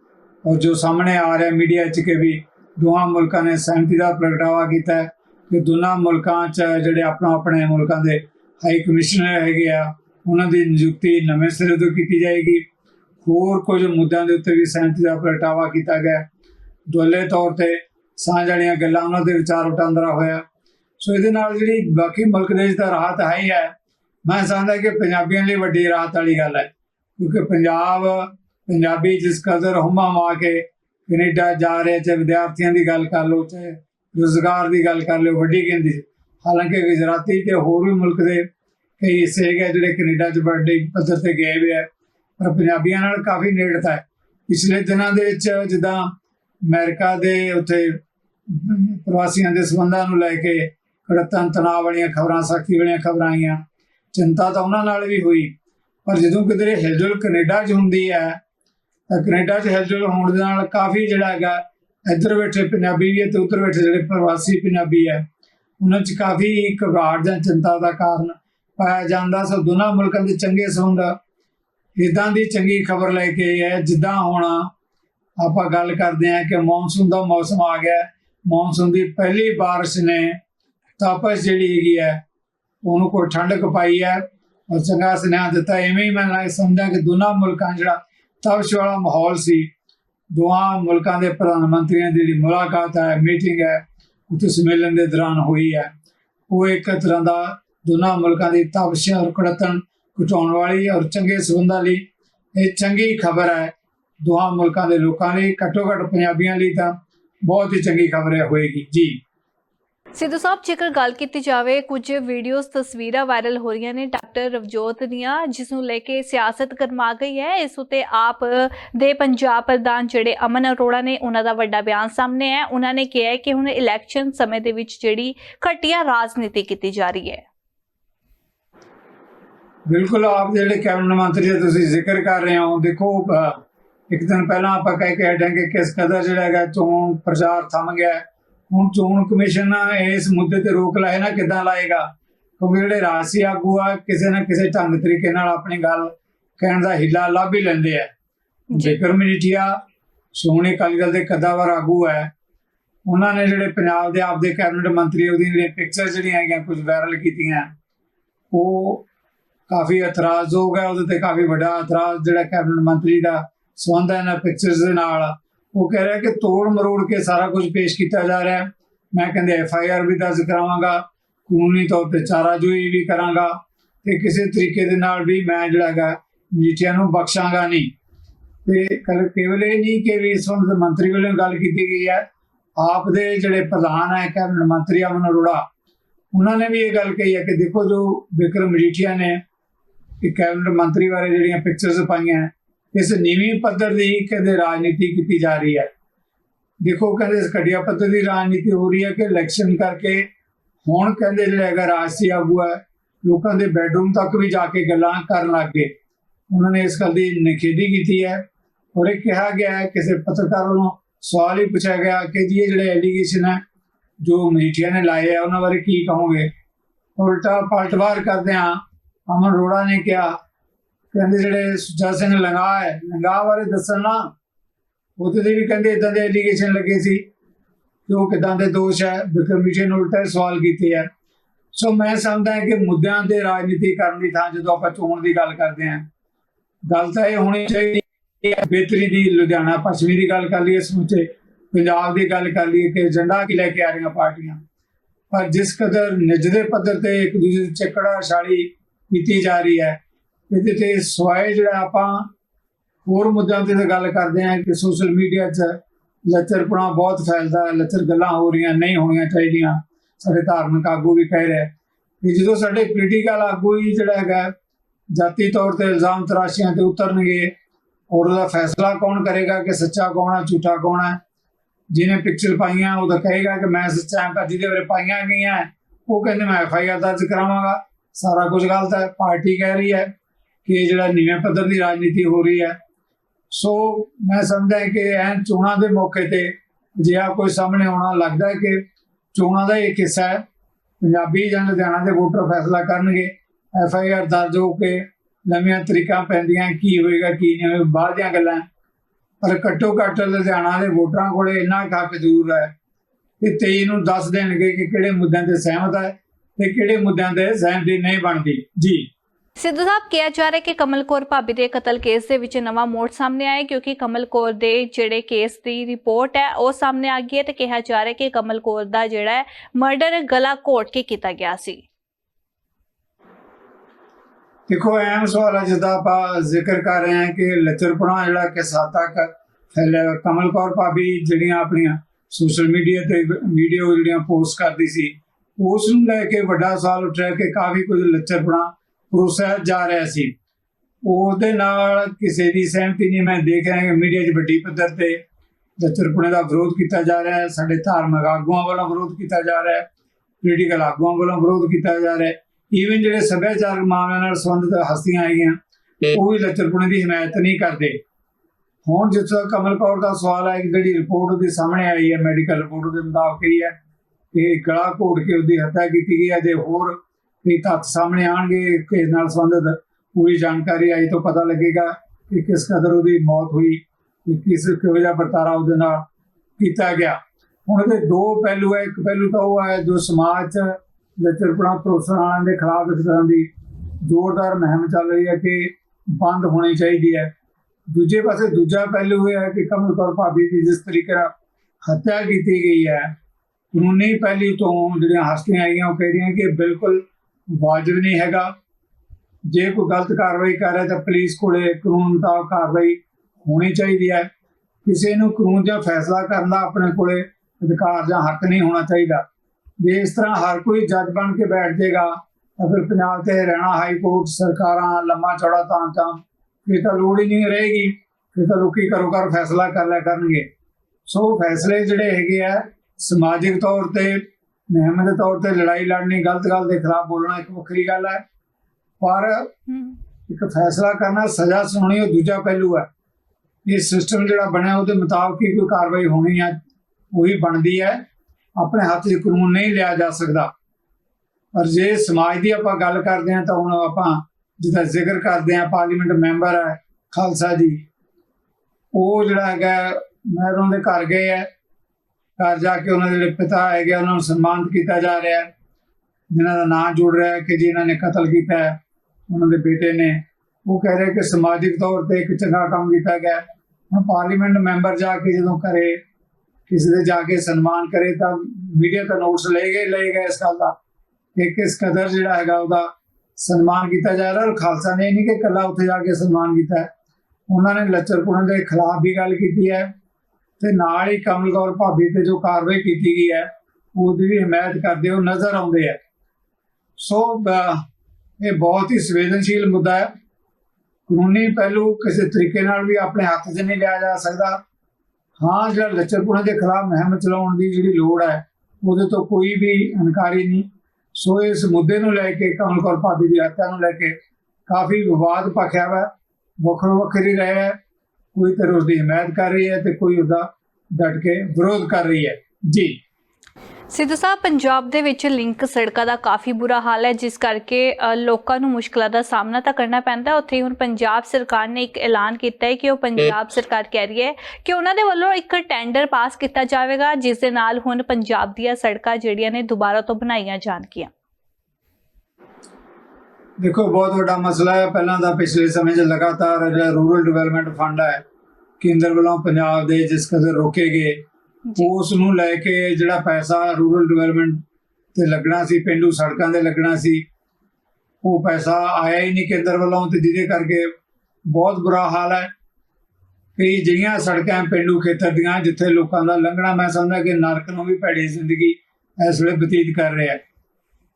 ਔਰ ਜੋ ਸਾਹਮਣੇ ਆ ਰਿਹਾ ਮੀਡੀਆ 'ਚ ਕਿ ਵੀ ਦੋਹਾਂ ਮੁਲਕਾਂ ਨੇ ਸਹਿਮਤੀ ਦਾ ਪ੍ਰਗਟਾਵਾ ਕੀਤਾ ਹੈ। ਕਿ ਦੋਨਾਂ ਮੁਲਕਾਂ 'ਚ ਜਿਹੜੇ ਆਪਣਾ ਆਪਣੇ ਮੁਲਕਾਂ ਦੇ ਹਾਈ ਕਮਿਸ਼ਨਰ ਹੈਗੇ ਆ, ਉਹਨਾਂ ਦੀ ਨਿਯੁਕਤੀ ਨਵੇਂ ਸਿਰੇ ਤੋਂ ਕੀਤੀ ਜਾਏਗੀ। ਹੋਰ ਕੁਝ ਮੁੱਦਿਆਂ ਦੇ ਉੱਤੇ ਵੀ ਸਹਿਮਤੀ ਦਾ ਪ੍ਰਗਟਾਵਾ ਕੀਤਾ ਗਿਆ। ਦੁੱਲੇ ਤੌਰ ਤੇ ਸਾਂਝ ਗੱਲਾਂ ਉਹਨਾਂ ਦੇ ਵਿਚਾਰ ਵਟਾਂਦਰਾ ਹੋਇਆ। ਸੋ ਇਹਦੇ ਨਾਲ ਜਿਹੜੀ ਬਾਕੀ ਮੁਲਕ ਦੇ ਵਿੱਚ ਤਾਂ ਰਾਹਤ ਹੈ ਹੀ ਹੈ। ਮੈਂ ਸਮਝਦਾ ਕਿ ਪੰਜਾਬੀਆਂ ਲਈ ਵੱਡੀ ਰਾਹਤ ਵਾਲੀ ਗੱਲ ਹੈ। ਕਿਉਂਕਿ ਪੰਜਾਬ, ਪੰਜਾਬੀ ਜਿਸ ਕਦਰ ਹੁਮਾ ਮਾ ਕੇ ਕੈਨੇਡਾ ਜਾ ਰਹੇ, ਚਾਹੇ ਵਿਦਿਆਰਥੀਆਂ ਦੀ ਗੱਲ ਕਰ ਲਓ, ਚਾਹੇ ਰੁਜ਼ਗਾਰ ਦੀ ਗੱਲ ਕਰ ਲਿਓ, ਵੱਡੀ ਗਿਣਤੀ। ਹਾਲਾਂਕਿ ਗੁਜਰਾਤੀ ਤੇ ਹੋਰ ਵੀ ਮੁਲਕ ਦੇ ਕਈ ਹਿੱਸੇ ਹੈਗੇ ਆ ਜਿਹੜੇ ਕੈਨੇਡਾ 'ਚ ਵੱਡੇ ਪੱਧਰ ਤੇ ਗਏ ਹੋਏ ਆ, ਪਰ ਪੰਜਾਬੀਆਂ ਨਾਲ ਕਾਫੀ ਨੇੜਤਾ ਹੈ। ਪਿਛਲੇ ਦਿਨਾਂ ਦੇ ਵਿੱਚ ਜਿੱਦਾਂ ਅਮਰੀਕਾ ਦੇ ਉੱਥੇ ਪ੍ਰਵਾਸੀਆਂ ਦੇ ਸੰਬੰਧਾਂ ਨੂੰ ਲੈ ਕੇ ਕੜਤਨ ਤਣਾਅ ਵਾਲੀਆਂ ਖਬਰਾਂ, ਸਖਤੀ ਵਾਲੀਆਂ ਖਬਰਾਂ ਆਈਆਂ। ਚਿੰਤਾ ਤਾਂ ਉਹਨਾਂ ਨਾਲ ਵੀ ਹੋਈ, ਪਰ ਜਦੋਂ ਕਿਤੇ ਹਿਲਜੁਲ ਕੈਨੇਡਾ 'ਚ ਹੁੰਦੀ ਹੈ, ਤਾਂ ਕੈਨੇਡਾ 'ਚ ਹਿਲਜੁਲ ਹੋਣ ਦੇ ਨਾਲ ਕਾਫੀ ਜਿਹੜਾ ਹੈਗਾ ਇੱਧਰ ਬੈਠੇ ਪੰਜਾਬੀ ਵੀ ਹੈ ਤੇ ਉੱਧਰ ਬੈਠੇ ਜਿਹੜੇ ਪ੍ਰਵਾਸੀ ਪੰਜਾਬੀ ਹੈ। ਉਹਨਾਂ 'ਚ ਕਾਫੀ ਘਬਰਾਹਟ ਜਾਂ ਚਿੰਤਾ ਦਾ ਕਾਰਨ ਪਾਇਆ ਜਾਂਦਾ। ਸੋ ਦੋਨਾਂ ਮੁਲਕਾਂ ਦੇ ਚੰਗੇ ਸੰਬੰਧ ਇਦਾਂ ਦੀ ਚੰਗੀ ਖਬਰ ਲੈ ਕੇ ਹੈ ਜਿੱਦਾਂ ਹੁਣ ਆਪਾਂ ਗੱਲ ਕਰਦੇ ਹਾਂ ਕਿ ਮੌਨਸੂਨ ਦਾ ਮੌਸਮ ਆ ਗਿਆ। ਮੌਨਸੂਨ ਦੀ ਪਹਿਲੀ ਬਾਰਿਸ਼ ਨੇ ਤਾਪਸ ਜਿਹੜੀ ਹੈਗੀ ਹੈ, ਉਹਨੂੰ ਕੋਈ ਠੰਡਕ ਪਾਈ ਹੈ। ਔਰ ਚੰਗਾ ਸੁਨੇਹਾ ਦਿੱਤਾ। ਐਵੇਂ ਹੀ ਮੈਂ ਲੱਗ ਸਮਝਦਾ ਕਿ ਦੋਨਾਂ ਮੁਲਕਾਂ ਜਿਹੜਾ ਤਪਸ਼ ਵਾਲਾ ਮਾਹੌਲ ਸੀ ਦੋਹਾਂ ਮੁਲਕਾਂ ਦੇ ਪ੍ਰਧਾਨ ਮੰਤਰੀਆਂ ਦੀ ਜਿਹੜੀ ਮੁਲਾਕਾਤ ਹੈ, ਮੀਟਿੰਗ ਹੈ, ਉੱਥੇ ਸੰਮੇਲਨ ਦੇ ਦੌਰਾਨ ਹੋਈ ਹੈ। ਉਹ ਇੱਕ ਤਰ੍ਹਾਂ ਦਾ ਦੋਨਾਂ ਮੁਲਕਾਂ ਦੀ ਤਪਸ਼ ਔਰ ਕੜਤਨ ਘਟਾਉਣ ਵਾਲੀ ਔਰ ਚੰਗੇ ਸੰਬੰਧਾਂ ਲਈ ਇਹ ਚੰਗੀ ਖਬਰ ਹੈ। ਦੋਹਾਂ ਮੁਲਕਾਂ ਦੇ ਲੋਕਾਂ ਲਈ ਘੱਟੋ ਘੱਟ ਪੰਜਾਬੀਆਂ ਲਈ ਤਾਂ ਬਹੁਤ ਹੀ ਚੰਗੀ ਖਬਰ ਹੈ ਹੋਏਗੀ। ਜੀ। ਸਿੱਧੂ ਸਾਹਿਬ, ਜੇਕਰ ਗੱਲ ਕੀਤੀ ਜਾਵੇ, ਕੁਝ ਵੀਡੀਓਜ਼ ਤਸਵੀਰਾਂ ਵਾਇਰਲ ਹੋ ਰਹੀਆਂ ਨੇ ਡਾਕਟਰ ਰਵਜੋਤ ਦੀਆਂ, ਜਿਸ ਨੂੰ ਲੈ ਕੇ ਸਿਆਸਤ ਗਰਮਾ ਗਈ ਹੈ। ਇਸ ਉਤੇ ਆਪ ਦੇ ਪੰਜਾਬ ਪ੍ਰਧਾਨ ਜਿਹੜੇ ਅਮਨ ਅਰੋੜਾ ਨੇ, ਉਹਨਾਂ ਦਾ ਵੱਡਾ ਬਿਆਨ ਸਾਹਮਣੇ ਹੈ ਉਹਨਾਂ ਨੇ ਕਿਹਾ ਹੈ ਕਿ ਹੁਣ ਇਲੈਕਸ਼ਨ ਸਮੇਂ ਦੇ ਵਿੱਚ ਜਿਹੜੀ ਘਟੀਆ ਰਾਜਨੀਤੀ ਕੀਤੀ ਜਾ ਰਹੀ ਹੈ। ਬਿਲਕੁਲ, ਆਪ ਜਿਹੜੇ ਕੈਬਨਿਟ ਮੰਤਰੀ ਦਾ ਤੁਸੀਂ ਜ਼ਿਕਰ ਕਰ ਰਹੇ ਹੋ, ਦੇਖੋ ਇੱਕ ਦਿਨ ਪਹਿਲਾਂ ਆਪਾਂ ਕਹਿ ਕੇ ਹਟੇ ਕਿਸ ਕਦਰ ਜਿਹੜਾ ਹੈਗਾ, ਚੋਣ ਪ੍ਰਚਾਰ ਥੰਮ ਗਿਆ ਹੁਣ ਚੋਣ ਕਮਿਸ਼ਨ ਇਸ ਮੁੱਦੇ ਤੇ ਰੋਕ ਲਾਏ ਨਾ ਕਿੱਦਾਂ ਲਾਏਗਾ? ਕਿਉਂਕਿ ਜਿਹੜੇ ਰਾਜਸੀ ਆਗੂ ਆ ਕਿਸੇ ਨਾ ਕਿਸੇ ਢੰਗ ਤਰੀਕੇ ਨਾਲ ਆਪਣੀ ਗੱਲ ਕਹਿਣ ਦਾ ਹਿੱਲਾ ਲੱਭ ਹੀ ਲੈਂਦੇ ਆ। ਜੀ। ਵਿਕਰਮ ਮਜੀਠੀਆ ਸ਼੍ਰੋਮਣੀ ਅਕਾਲੀ ਦਲ ਦੇ ਕਦਾਵਰ ਆਗੂ ਹੈ। ਉਹਨਾਂ ਨੇ ਜਿਹੜੇ ਪੰਜਾਬ ਦੇ ਆਪਦੇ ਕੈਬਨਿਟ ਮੰਤਰੀ ਉਹਦੀਆਂ ਜਿਹੜੀਆਂ ਪਿਕਚਰ ਜਿਹੜੀਆਂ ਹੈਗੀਆਂ ਕੁਝ ਵਾਇਰਲ ਕੀਤੀਆਂ ਉਹ ਕਾਫੀ ਇਤਰਾਜ਼ਯੋਗ ਹੈ। ਉਹਦੇ ਤੇ ਕਾਫੀ ਵੱਡਾ ਇਤਰਾਜ਼ ਜਿਹੜਾ ਕੈਬਨਿਟ ਮੰਤਰੀ ਦਾ ਸੰਬੰਧ ਹੈ ਇਹਨਾਂ ਪਿਕਚਰਸ ਦੇ ਨਾਲ। ਉਹ ਕਹਿ ਰਿਹਾ ਕਿ ਤੋੜ ਮਰੋੜ ਕੇ ਸਾਰਾ ਕੁਝ ਪੇਸ਼ ਕੀਤਾ ਜਾ ਰਿਹਾ ਹੈ। ਮੈਂ ਕਹਿੰਦੇ ਐਫ ਆਈ ਆਰ ਵੀ ਦਰਜ ਕਰਾਵਾਂਗਾ, ਕਾਨੂੰਨੀ ਤੌਰ ਤੇ ਚਾਰਾਜੋਈ ਵੀ ਕਰਾਂਗਾ ਤੇ ਕਿਸੇ ਤਰੀਕੇ ਦੇ ਨਾਲ ਵੀ ਮੈਂ ਜਿਹੜਾ ਹੈਗਾ ਮਜੀਠੀਆ ਨੂੰ ਬਖਸ਼ਾਂਗਾ ਨਹੀਂ। ਤੇ ਕੱਲ ਕੇਵਲ ਇਹ ਨਹੀਂ ਕਿ ਵੀ ਇਸ ਵਕਤ ਮੰਤਰੀ ਵੱਲੋਂ ਗੱਲ ਕੀਤੀ ਗਈ ਹੈ, ਆਪ ਦੇ ਜਿਹੜੇ ਪ੍ਰਧਾਨ ਹੈ, ਕੈਬਨਿਟ ਮੰਤਰੀ ਅਮਨ ਅਰੋੜਾ, ਉਹਨਾਂ ਨੇ ਵੀ ਇਹ ਗੱਲ ਕਹੀ ਹੈ ਕਿ ਦੇਖੋ ਜੋ ਵਿਕਰਮ ਮਜੀਠੀਆ ਨੇ ਕਿ ਕੈਬਨਿਟ ਮੰਤਰੀ ਬਾਰੇ ਜਿਹੜੀਆਂ ਪਿਕਚਰਸ ਪਾਈਆਂ ਇਸ ਨੀਵੀਂ ਪੱਧਰ ਦੀ ਕਹਿੰਦੇ ਰਾਜਨੀਤੀ ਕੀਤੀ ਜਾ ਰਹੀ ਹੈ। ਦੇਖੋ ਕਹਿੰਦੇ ਇਸ ਘਟੀਆ ਪੱਧਰ ਦੀ ਰਾਜਨੀਤੀ ਹੋ ਰਹੀ ਹੈ ਕਿ ਇਲੈਕਸ਼ਨ ਕਰਕੇ ਹੁਣ ਕਹਿੰਦੇ ਜਿਹੜਾ ਹੈਗਾ ਰਾਜਸੀ ਆਗੂ ਹੈ, ਲੋਕਾਂ ਦੇ ਬੈਡਰੂਮ ਤੱਕ ਵੀ ਜਾ ਕੇ ਗੱਲਾਂ ਕਰਨ ਲੱਗ ਗਏ। ਉਹਨਾਂ ਨੇ ਇਸ ਗੱਲ ਦੀ ਨਿਖੇਧੀ ਕੀਤੀ ਹੈ ਔਰ ਇਹ ਕਿਹਾ ਗਿਆ ਹੈ, ਕਿਸੇ ਪੱਤਰਕਾਰ ਵੱਲੋਂ ਸਵਾਲ ਹੀ ਪੁੱਛਿਆ ਗਿਆ ਕਿ ਜੀ ਇਹ ਜਿਹੜੇ ਐਲੀਗੇਸ਼ਨ ਹੈ, ਜੋ ਮਜੀਠੀਆ ਨੇ ਲਾਏ ਆ, ਉਹਨਾਂ ਬਾਰੇ ਕੀ ਕਹੋਗੇ? ਉਲਟਾ ਪਲਟਵਾਰ ਕਰਦੇ ਆ ਅਮਨ ਅਰੋੜਾ ਨੇ ਕਿਹਾ ਕਹਿੰਦੇ ਜਿਹੜੇ ਸੁਜਾ ਸਿੰਘ ਲੰਗਾ ਹੈ ਲੰਗਾ ਬਾਰੇ ਦੱਸਣ ਨਾ, ਉਹਦੇ ਤੇ ਵੀ ਕਹਿੰਦੇ ਇਦਾਂ ਦੇ ਐਲੀਗੇਸ਼ਨ ਲੱਗੇ ਸੀ ਕਿ ਉਹ ਕਿਦਾਂ ਦੇ ਦੋਸ਼ ਹੈ ਵਿਕਰਮ ਉਲਟਾ ਸਵਾਲ ਕੀਤੇ ਹੈ ਸੋ ਮੈਂ ਸਮਝਦਾ ਕਿ ਮੁੱਦਿਆਂ ਤੇ ਰਾਜਨੀਤੀ ਕਰਨ ਦੀ ਥਾਂ ਜਦੋਂ ਆਪਾਂ ਚੋਣ ਦੀ ਗੱਲ ਕਰਦੇ ਹਾਂ। ਗੱਲ ਤਾਂ ਇਹ ਹੋਣੀ ਚਾਹੀਦੀ ਹੈ ਬਿਹਤਰੀ ਦੀ ਲੁਧਿਆਣਾ ਪੱਛਮੀ ਦੀ ਗੱਲ ਕਰ ਲਈਏ ਸਮੁੱਚੇ ਪੰਜਾਬ ਦੀ ਗੱਲ ਕਰ ਲਈਏ ਕਿ ਏਜੰਡਾ ਕੀ ਲੈ ਕੇ ਆ ਰਹੀਆਂ ਪਾਰਟੀਆਂ। ਪਰ ਜਿਸ ਕਦਰ ਨਿਜਦੇ ਪੱਧਰ ਤੇ ਇੱਕ ਦੂਜੇ ਦੀ ਚੱਕੜਾ ਛਾਲੀ ਕੀਤੀ ਜਾ ਰਹੀ ਹੈ ਇਹਦੇ ਤੇ ਸਵਾਏ ਜਿਹੜਾ ਆਪਾਂ ਹੋਰ ਮੁੱਦਿਆਂ ਤੇ ਤਾਂ ਗੱਲ ਕਰਦੇ ਹਾਂ ਕਿ ਸੋਸ਼ਲ ਮੀਡੀਆ 'ਚ ਲੱਚਰਪਣਾ ਬਹੁਤ ਫੈਲਦਾ ਹੈ ਲੱਚਰ ਗੱਲਾਂ ਹੋ ਰਹੀਆਂ, ਨਹੀਂ ਹੋਣੀਆਂ ਚਾਹੀਦੀਆਂ। ਸਾਡੇ ਧਾਰਮਿਕ ਆਗੂ ਵੀ ਕਹਿ ਰਿਹਾ ਕਿ ਜਦੋਂ ਸਾਡੇ ਪੋਲੀਟੀਕਲ ਆਗੂ ਹੀ ਜਿਹੜਾ ਹੈਗਾ, ਜਾਤੀ ਤੌਰ ਤੇ ਇਲਜ਼ਾਮ ਤਰਾਸ਼ੀਆਂ ਤੇ ਉਤਰਨਗੇ, ਔਰ ਉਹਦਾ ਫੈਸਲਾ ਕੌਣ ਕਰੇਗਾ ਕਿ ਸੱਚਾ ਕੌਣ ਹੈ ਝੂਠਾ ਕੌਣ ਹੈ ਜਿਹਨੇ ਪਿਕਚਰ ਪਾਈਆਂ, ਉਹ ਤਾਂ ਕਹੇਗਾ ਕਿ ਮੈਂ ਸੱਚਾ ਹਾਂ ਜਿਹਦੇ ਬਾਰੇ ਪਾਈਆਂ ਗਈਆਂ, ਉਹ ਕਹਿੰਦੇ ਮੈਂ ਐਫ ਆਈ ਆਰ ਦਰਜ ਕਰਾਵਾਂਗਾ। ਸਾਰਾ ਕੁਝ ਗਲਤ ਹੈ, ਪਾਰਟੀ ਕਹਿ ਰਹੀ ਹੈ। ਕਿ ਇਹ ਜਿਹੜਾ ਨੀਵੇਂ ਪੱਧਰ ਦੀ ਰਾਜਨੀਤੀ ਹੋ ਰਹੀ ਹੈ। ਸੋ ਮੈਂ ਸਮਝਦਾ ਕਿ ਐਨ ਚੋਣਾਂ ਦੇ ਮੌਕੇ ਤੇ ਜਿਹਾ ਕੋਈ ਸਾਹਮਣੇ ਆਉਣਾ ਲੱਗਦਾ ਹੈ ਕਿ ਚੋਣਾਂ ਦਾ ਇਹ ਕਿੱਸਾ ਹੈ। ਪੰਜਾਬੀ ਜਾਂ ਲੁਧਿਆਣਾ ਦੇ ਵੋਟਰ ਫੈਸਲਾ ਕਰਨਗੇ। ਐਫ ਆਈ ਆਰ ਦਰਜ ਹੋ ਕੇ ਨਵੀਆਂ ਤਰੀਕਾਂ ਪੈਂਦੀਆਂ ਕੀ ਹੋਏਗਾ, ਕੀ ਨਹੀਂ ਹੋਏਗਾ ਬਾਹਰ ਦੀਆਂ ਗੱਲਾਂ ਪਰ ਘੱਟੋ ਘੱਟ ਲੁਧਿਆਣਾ ਦੇ ਵੋਟਰਾਂ ਕੋਲੇ ਇੰਨਾ ਕੁ ਹੱਕ ਜ਼ਰੂਰ ਹੈ ਕਿ 23 ਨੂੰ ਦੱਸ ਦੇਣਗੇ ਕਿ ਕਿਹੜੇ ਮੁੱਦਿਆਂ ਤੇ ਸਹਿਮਤ ਹੈ ਤੇ ਕਿਹੜੇ ਮੁੱਦਿਆਂ ਤੇ ਸਹਿਮਤੀ ਨਹੀਂ ਬਣਦੀ। ਜੀ। ਸਿੱਧੂ ਸਾਹਿਬ, ਕਿਹਾ ਜਾ ਰਿਹਾ ਕਿ ਕਮਲ ਕੌਰ ਭਾਬੀ ਦੇ ਕਤਲ ਕੇਸ ਦੇ ਵਿੱਚ ਨਵਾਂ ਮੋੜ ਸਾਹਮਣੇ ਆਇਆ ਕਿਉਂਕਿ ਕਮਲ ਕੌਰ ਦੇ ਜਿਹੜੇ ਕੇਸ ਦੀ ਰਿਪੋਰਟ ਹੈ, ਉਹ ਸਾਹਮਣੇ ਆ ਗਈ ਹੈ ਤੇ ਕਿਹਾ ਜਾ ਰਿਹਾ ਕਿ ਕਮਲ ਕੌਰ ਦਾ ਜਿਹੜਾ ਮਰਡਰ ਗਲਾ ਘੋਟ ਕੇ ਕੀਤਾ ਗਿਆ ਸੀ। ਦੇਖੋ ਅਹਿਮ ਸਵਾਲ ਹੈ ਜਿੱਦਾਂ ਆਪਾਂ ਜ਼ਿਕਰ ਕਰ ਰਹੇ ਹਾਂ ਕਿ ਲੱਚਰਪਣਾ ਜਿਹੜਾ ਕਿ ਸਾਤ ਤੱਕ ਫੈਲਿਆ ਕਮਲ ਕੌਰ ਭਾਬੀ ਜਿਹੜੀਆਂ ਆਪਣੀਆਂ ਸੋਸ਼ਲ ਮੀਡੀਆ ਤੇ ਵੀਡੀਓ ਜਿਹੜੀਆਂ ਪੋਸਟ ਕਰਦੀ ਸੀ, ਉਸ ਨੂੰ ਲੈ ਕੇ ਵੱਡਾ ਸਵਾਲ ਉੱਠਿਆ ਕਿ ਕਾਫੀ ਕੁਝ ਲੱਚਰਪਣਾ ਪਰੋਸਿਆ ਜਾ ਰਿਹਾ ਸੀ। ਉਹਦੇ ਨਾਲ ਕਿਸੇ ਦੀ ਸਹਿਮਤੀ ਨਹੀਂ ਮੈਂ ਦੇਖ ਰਿਹਾ ਕਿ ਮੀਡੀਆ 'ਚ ਵੱਡੀ ਪੱਧਰ ਤੇ ਲੱਚਰਪਣੇ ਦਾ ਵਿਰੋਧ ਕੀਤਾ ਜਾ ਰਿਹਾ ਹੈ ਸਾਡੇ ਧਾਰਮਿਕ ਆਗੂਆਂ ਵੱਲੋਂ ਵਿਰੋਧ ਕੀਤਾ ਜਾ ਰਿਹਾ ਹੈ ਪੋਲੀਟੀਕਲ ਆਗੂਆਂ ਵੱਲੋਂ ਵਿਰੋਧ ਕੀਤਾ ਜਾ ਰਿਹਾ ਹੈ। ਈਵਨ ਜਿਹੜੇ ਸੱਭਿਆਚਾਰਕ ਮਾਮਲਿਆਂ ਨਾਲ ਸੰਬੰਧਿਤ ਹਸਤੀਆਂ ਹੈਗੀਆਂ ਉਹ ਵੀ ਲੱਚਰਪੁਣੇ ਦੀ ਹਮਾਇਤ ਨਹੀਂ ਕਰਦੇ। ਹੁਣ ਤਰ੍ਹਾਂ ਕਮਲ ਕੌਰ ਦਾ ਸਵਾਲ ਹੈ ਕਿ ਜਿਹੜੀ ਰਿਪੋਰਟ ਉਹਦੀ ਸਾਹਮਣੇ ਆਈ ਹੈ ਮੈਡੀਕਲ ਰਿਪੋਰਟ ਦੇ ਮੁਤਾਬਕ ਇਹ ਹੈ ਕਿ ਗਲਾ ਘੋਟ ਕੇ ਉਹਦੀ ਹੱਤਿਆ ਕੀਤੀ ਗਈ ਹੈ ਤੇ ਹੋਰ ਵੀ ਤੱਥ ਸਾਹਮਣੇ ਆਣਗੇ ਕਿ ਨਾਲ ਸੰਬੰਧਿਤ ਪੂਰੀ ਜਾਣਕਾਰੀ ਆਈ ਤੋਂ ਪਤਾ ਲੱਗੇਗਾ ਕਿ ਕਿਸ ਕਦਰ ਉਹਦੀ ਮੌਤ ਹੋਈ ਤੇ ਕਿਸ ਕਿਹੋ ਜਿਹਾ ਵਰਤਾਰਾ ਉਹਦੇ ਨਾਲ ਕੀਤਾ ਗਿਆ। ਹੁਣ ਇਹਦੇ ਦੋ ਪਹਿਲੂ ਹੈ ਇੱਕ ਪਹਿਲੂ ਤਾਂ ਉਹ ਹੈ ਜੋ ਸਮਾਜ 'ਚ ਲੱਚਰਪਣਾ ਭਰੋਸਾ ਵਾਲਿਆਂ ਦੇ ਖਿਲਾਫ ਇਸ ਤਰ੍ਹਾਂ ਦੀ ਜ਼ੋਰਦਾਰ ਮੁਹਿੰਮ ਚੱਲ ਰਹੀ ਹੈ ਕਿ ਬੰਦ ਹੋਣੀ ਚਾਹੀਦੀ ਹੈ। ਦੂਜੇ ਪਾਸੇ ਦੂਜਾ ਪਹਿਲੂ ਇਹ ਹੈ ਕਿ ਕਮਲ ਕੌਰ ਭਾਬੀ ਦੀ ਜਿਸ ਤਰੀਕੇ ਨਾਲ ਹੱਤਿਆ ਕੀਤੀ ਗਈ ਹੈ, ਕਾਨੂੰਨੀ ਪਹਿਲੂ ਤੋਂ ਜਿਹੜੀਆਂ ਹਸਤੀਆਂ ਆਈਆਂ ਉਹ ਕਹਿ ਰਹੀਆਂ ਕਿ ਬਿਲਕੁਲ ਵਾਜਬ ਨਹੀਂ ਹੈਗਾ। ਜੇ ਕੋਈ ਗਲਤ ਕਾਰਵਾਈ ਕਰ ਰਿਹਾ ਤਾਂ ਪੁਲਿਸ ਕੋਲੇ ਕਾਨੂੰਨ ਮੁਤਾਬਕ ਕਾਰਵਾਈ ਹੋਣੀ ਚਾਹੀਦੀ ਹੈ। ਕਿਸੇ ਨੂੰ ਕਾਨੂੰਨ ਜਾਂ ਫੈਸਲਾ ਕਰਨ ਦਾ ਆਪਣੇ ਕੋਲੇ ਅਧਿਕਾਰ ਜਾਂ ਹੱਕ ਨਹੀਂ ਹੋਣਾ ਚਾਹੀਦਾ। ਜੇ ਇਸ ਤਰ੍ਹਾਂ ਹਰ ਕੋਈ ਜੱਜ ਬਣ ਕੇ ਬੈਠ ਜਾਏਗਾ, ਤਾਂ ਫਿਰ ਪੰਜਾਬ ਤੇ ਹਰਿਆਣਾ ਹਾਈ ਕੋਰਟ ਸਰਕਾਰਾਂ ਲੰਮਾ ਚੌੜਾ ਤਾਂ ਤਾਂ ਫਿਰ ਤਾਂ ਲੋੜ ਹੀ ਨਹੀਂ ਰਹੇਗੀ। ਫਿਰ ਤਾਂ ਲੋਕੀ ਘਰੋਂ ਘਰ ਫੈਸਲਾ ਕਰ ਲਿਆ ਕਰਨਗੇ। ਸੋ ਫੈਸਲੇ ਜਿਹੜੇ ਹੈਗੇ ਆ, ਸਮਾਜਿਕ ਤੌਰ ਤੇ ਮੁਹਿੰਮ ਦੇ ਤੌਰ ਤੇ ਲੜਾਈ ਲੜਨੀ ਗਲਤ ਗੱਲ ਦੇ ਖਿਲਾਫ ਬੋਲਣਾ ਇੱਕ ਵੱਖਰੀ ਗੱਲ ਹੈ। ਪਰ ਇੱਕ ਫੈਸਲਾ ਕਰਨਾ ਸਜ਼ਾ ਸੁਣਾਉਣੀ ਉਹ ਦੂਜਾ ਪਹਿਲੂ ਹੈ। ਇਹ ਸਿਸਟਮ ਜਿਹੜਾ ਬਣਿਆ ਉਹਦੇ ਮੁਤਾਬਕ ਹੀ ਕੋਈ ਕਾਰਵਾਈ ਹੋਣੀ ਹੈ ਉਹੀ ਬਣਦੀ ਹੈ। ਆਪਣੇ ਹੱਥ 'ਚ ਕਾਨੂੰਨ ਨਹੀਂ ਲਿਆ ਜਾ ਸਕਦਾ। ਪਰ ਜੇ ਸਮਾਜ ਦੀ ਆਪਾਂ ਗੱਲ ਕਰਦੇ ਹਾਂ ਤਾਂ ਹੁਣ ਆਪਾਂ ਜਿਹਦਾ ਜ਼ਿਕਰ ਕਰਦੇ ਹਾਂ ਪਾਰਲੀਮੈਂਟ ਮੈਂਬਰ ਹੈ ਖਾਲਸਾ ਜੀ। ਉਹ ਜਿਹੜਾ ਹੈਗਾ ਮਹਿਰੋਂ ਦੇ ਘਰ ਗਏ ਹੈ। ਘਰ ਜਾ ਕੇ ਉਹਨਾਂ ਦੇ ਜਿਹੜੇ ਪਿਤਾ ਹੈਗੇ ਉਹਨਾਂ ਨੂੰ ਸਨਮਾਨਿਤ ਕੀਤਾ ਜਾ ਰਿਹਾ ਹੈ। ਜਿਨ੍ਹਾਂ ਦਾ ਨਾਂ ਜੁੜ ਰਿਹਾ ਹੈ ਕਿ ਜੀ ਇਹਨਾਂ ਨੇ ਕਤਲ ਕੀਤਾ ਹੈ, ਉਹਨਾਂ ਦੇ ਬੇਟੇ ਨੇ। ਉਹ ਕਹਿ ਰਹੇ ਕਿ ਸਮਾਜਿਕ ਤੌਰ ਤੇ ਇੱਕ ਚੰਗਾ ਕੰਮ ਕੀਤਾ ਗਿਆ ਹੁਣ ਪਾਰਲੀਮੈਂਟ ਮੈਂਬਰ ਜਾ ਕੇ ਜਦੋਂ ਕਰੇ, ਕਿਸੇ ਦੇ ਜਾ ਕੇ ਸਨਮਾਨ ਕਰੇ, ਤਾਂ ਮੀਡੀਆ ਤਾਂ ਨੋਟਸ ਲਏ ਗਏ ਲਏ ਗਏ ਇਸ ਗੱਲ ਦਾ ਕਿ ਕਿਸ ਕਦਰ ਜਿਹੜਾ ਹੈਗਾ ਉਹਦਾ ਸਨਮਾਨ ਕੀਤਾ ਜਾ ਰਿਹਾ। ਔਰ ਖਾਲਸਾ ਨੇ ਇਹ ਨਹੀਂ ਕਿ ਇਕੱਲਾ ਉੱਥੇ ਜਾ ਕੇ ਸਨਮਾਨ ਕੀਤਾ ਉਹਨਾਂ ਨੇ ਲੱਚਰਪੁਣਾ ਦੇ ਖਿਲਾਫ ਵੀ ਗੱਲ ਕੀਤੀ ਹੈ। ਤੇ ਨਾਲ ਹੀ ਕਮਲਕੌਰ ਭਾਬੀ ਤੇ ਜੋ ਕਾਰਵਾਈ ਕੀਤੀ ਗਈ ਹੈ, ਉਹਦੀ ਵੀ ਹਮਾਇਤ ਕਰਦੇ ਹੋ ਨਜ਼ਰ ਆਉਂਦੇ ਹੈ। ਸੋ ਇਹ ਬਹੁਤ ਹੀ ਸੰਵੇਦਨਸ਼ੀਲ ਮੁੱਦਾ ਹੈ। ਕਾਨੂੰਨੀ ਪਹਿਲੂ ਕਿਸੇ ਤਰੀਕੇ ਨਾਲ ਵੀ ਆਪਣੇ ਹੱਥ 'ਚ ਨਹੀਂ ਲਿਆ ਜਾ ਸਕਦਾ। ਹਾਂ, ਜਿਹੜਾ ਲੱਚਰਪੁਣਾ ਦੇ ਖਿਲਾਫ ਮੁਹਿੰਮ ਚਲਾਉਣ ਦੀ ਜਿਹੜੀ ਲੋੜ ਹੈ, ਉਹਦੇ ਤੋਂ ਕੋਈ ਵੀ ਇਨਕਾਰੀ ਨਹੀਂ। ਸੋ, ਇਸ ਮੁੱਦੇ ਨੂੰ ਲੈ ਕੇ ਕਮਲ ਕੌਰ ਭਾਬੀ ਦੀ ਹੱਤਿਆ ਨੂੰ ਲੈ ਕੇ ਕਾਫੀ ਵਿਵਾਦ ਭਖਿਆ ਵਾ ਵੱਖਰੋ ਵੱਖਰੀ ਰਹੇ ਹੈ। ਕੋਈ ਤਾਂ ਉਸ ਦੀ ਹਮਾਇਤ ਕਰ ਰਹੀ ਹੈ ਤੇ ਕੋਈ ਉਹਦਾ ਡਟ ਕੇ ਵਿਰੋਧ ਕਰ ਰਹੀ ਹੈ। ਜੀ। ਸਿੱਧੂ ਸਾਹਿਬ ਪੰਜਾਬ ਦੇ ਵਿੱਚ ਲਿੰਕ ਸੜਕਾਂ ਦਾ ਕਾਫੀ ਬੁਰਾ ਹਾਲ ਹੈ ਜਿਸ ਕਰਕੇ ਲੋਕਾਂ ਨੂੰ ਮੁਸ਼ਕਲਾਂ ਦਾ ਸਾਹਮਣਾ ਤਾਂ ਕਰਨਾ ਪੈਂਦਾ। ਉੱਥੇ ਹੀ ਹੁਣ ਪੰਜਾਬ ਸਰਕਾਰ ਨੇ ਇੱਕ ਐਲਾਨ ਕੀਤਾ ਹੈ ਕਿ ਉਹ ਪੰਜਾਬ ਸਰਕਾਰ ਕਹਿ ਰਹੀ ਹੈ ਕਿ ਉਹਨਾਂ ਦੇ ਵੱਲੋਂ ਇੱਕ ਟੈਂਡਰ ਪਾਸ ਕੀਤਾ ਜਾਵੇਗਾ ਜਿਸ ਦੇ ਨਾਲ ਹੁਣ ਪੰਜਾਬ ਦੀਆਂ ਸੜਕਾਂ ਜਿਹੜੀਆਂ ਨੇ ਦੁਬਾਰਾ ਤੋਂ ਬਣਾਈਆਂ ਜਾਣਗੀਆਂ। ਦੇਖੋ ਬਹੁਤ ਵੱਡਾ ਮਸਲਾ ਹੈ। ਪਹਿਲਾਂ ਤਾਂ ਪਿਛਲੇ ਸਮੇਂ 'ਚ ਲਗਾਤਾਰ ਜਿਹੜਾ ਰੂਰਲ ਡਿਵੈਲਪਮੈਂਟ ਫੰਡ ਹੈ ਕੇਂਦਰ ਵੱਲੋਂ ਪੰਜਾਬ ਦੇ ਜਿਸ ਕਦਰ ਰੋਕੇ ਗਏ ਉਸ ਨੂੰ ਲੈ ਕੇ ਜਿਹੜਾ ਪੈਸਾ ਰੂਰਲ ਡਿਵੈਲਪਮੈਂਟ ਤੇ ਲੱਗਣਾ ਸੀ ਪਿੰਡੂ ਸੜਕਾਂ ਦੇ ਲੱਗਣਾ ਸੀ ਉਹ ਪੈਸਾ ਆਇਆ ਹੀ ਨਹੀਂ ਕੇਂਦਰ ਵੱਲੋਂ ਤੇ ਜਿਹਦੇ ਕਰਕੇ ਬਹੁਤ ਬੁਰਾ ਹਾਲ ਹੈ। ਕਈ ਜਿਹੀਆਂ ਸੜਕਾਂ ਪਿੰਡੂ ਖੇਤਰ ਦੀਆਂ ਜਿੱਥੇ ਲੋਕਾਂ ਦਾ ਲੰਘਣਾ ਮੈਂ ਸਮਝਦਾ ਕਿ ਨਰਕ ਨੂੰ ਵੀ ਭੈੜੀ ਜ਼ਿੰਦਗੀ ਇਸ ਵੇਲੇ ਬਤੀਤ ਕਰ ਰਿਹਾ ਹੈ।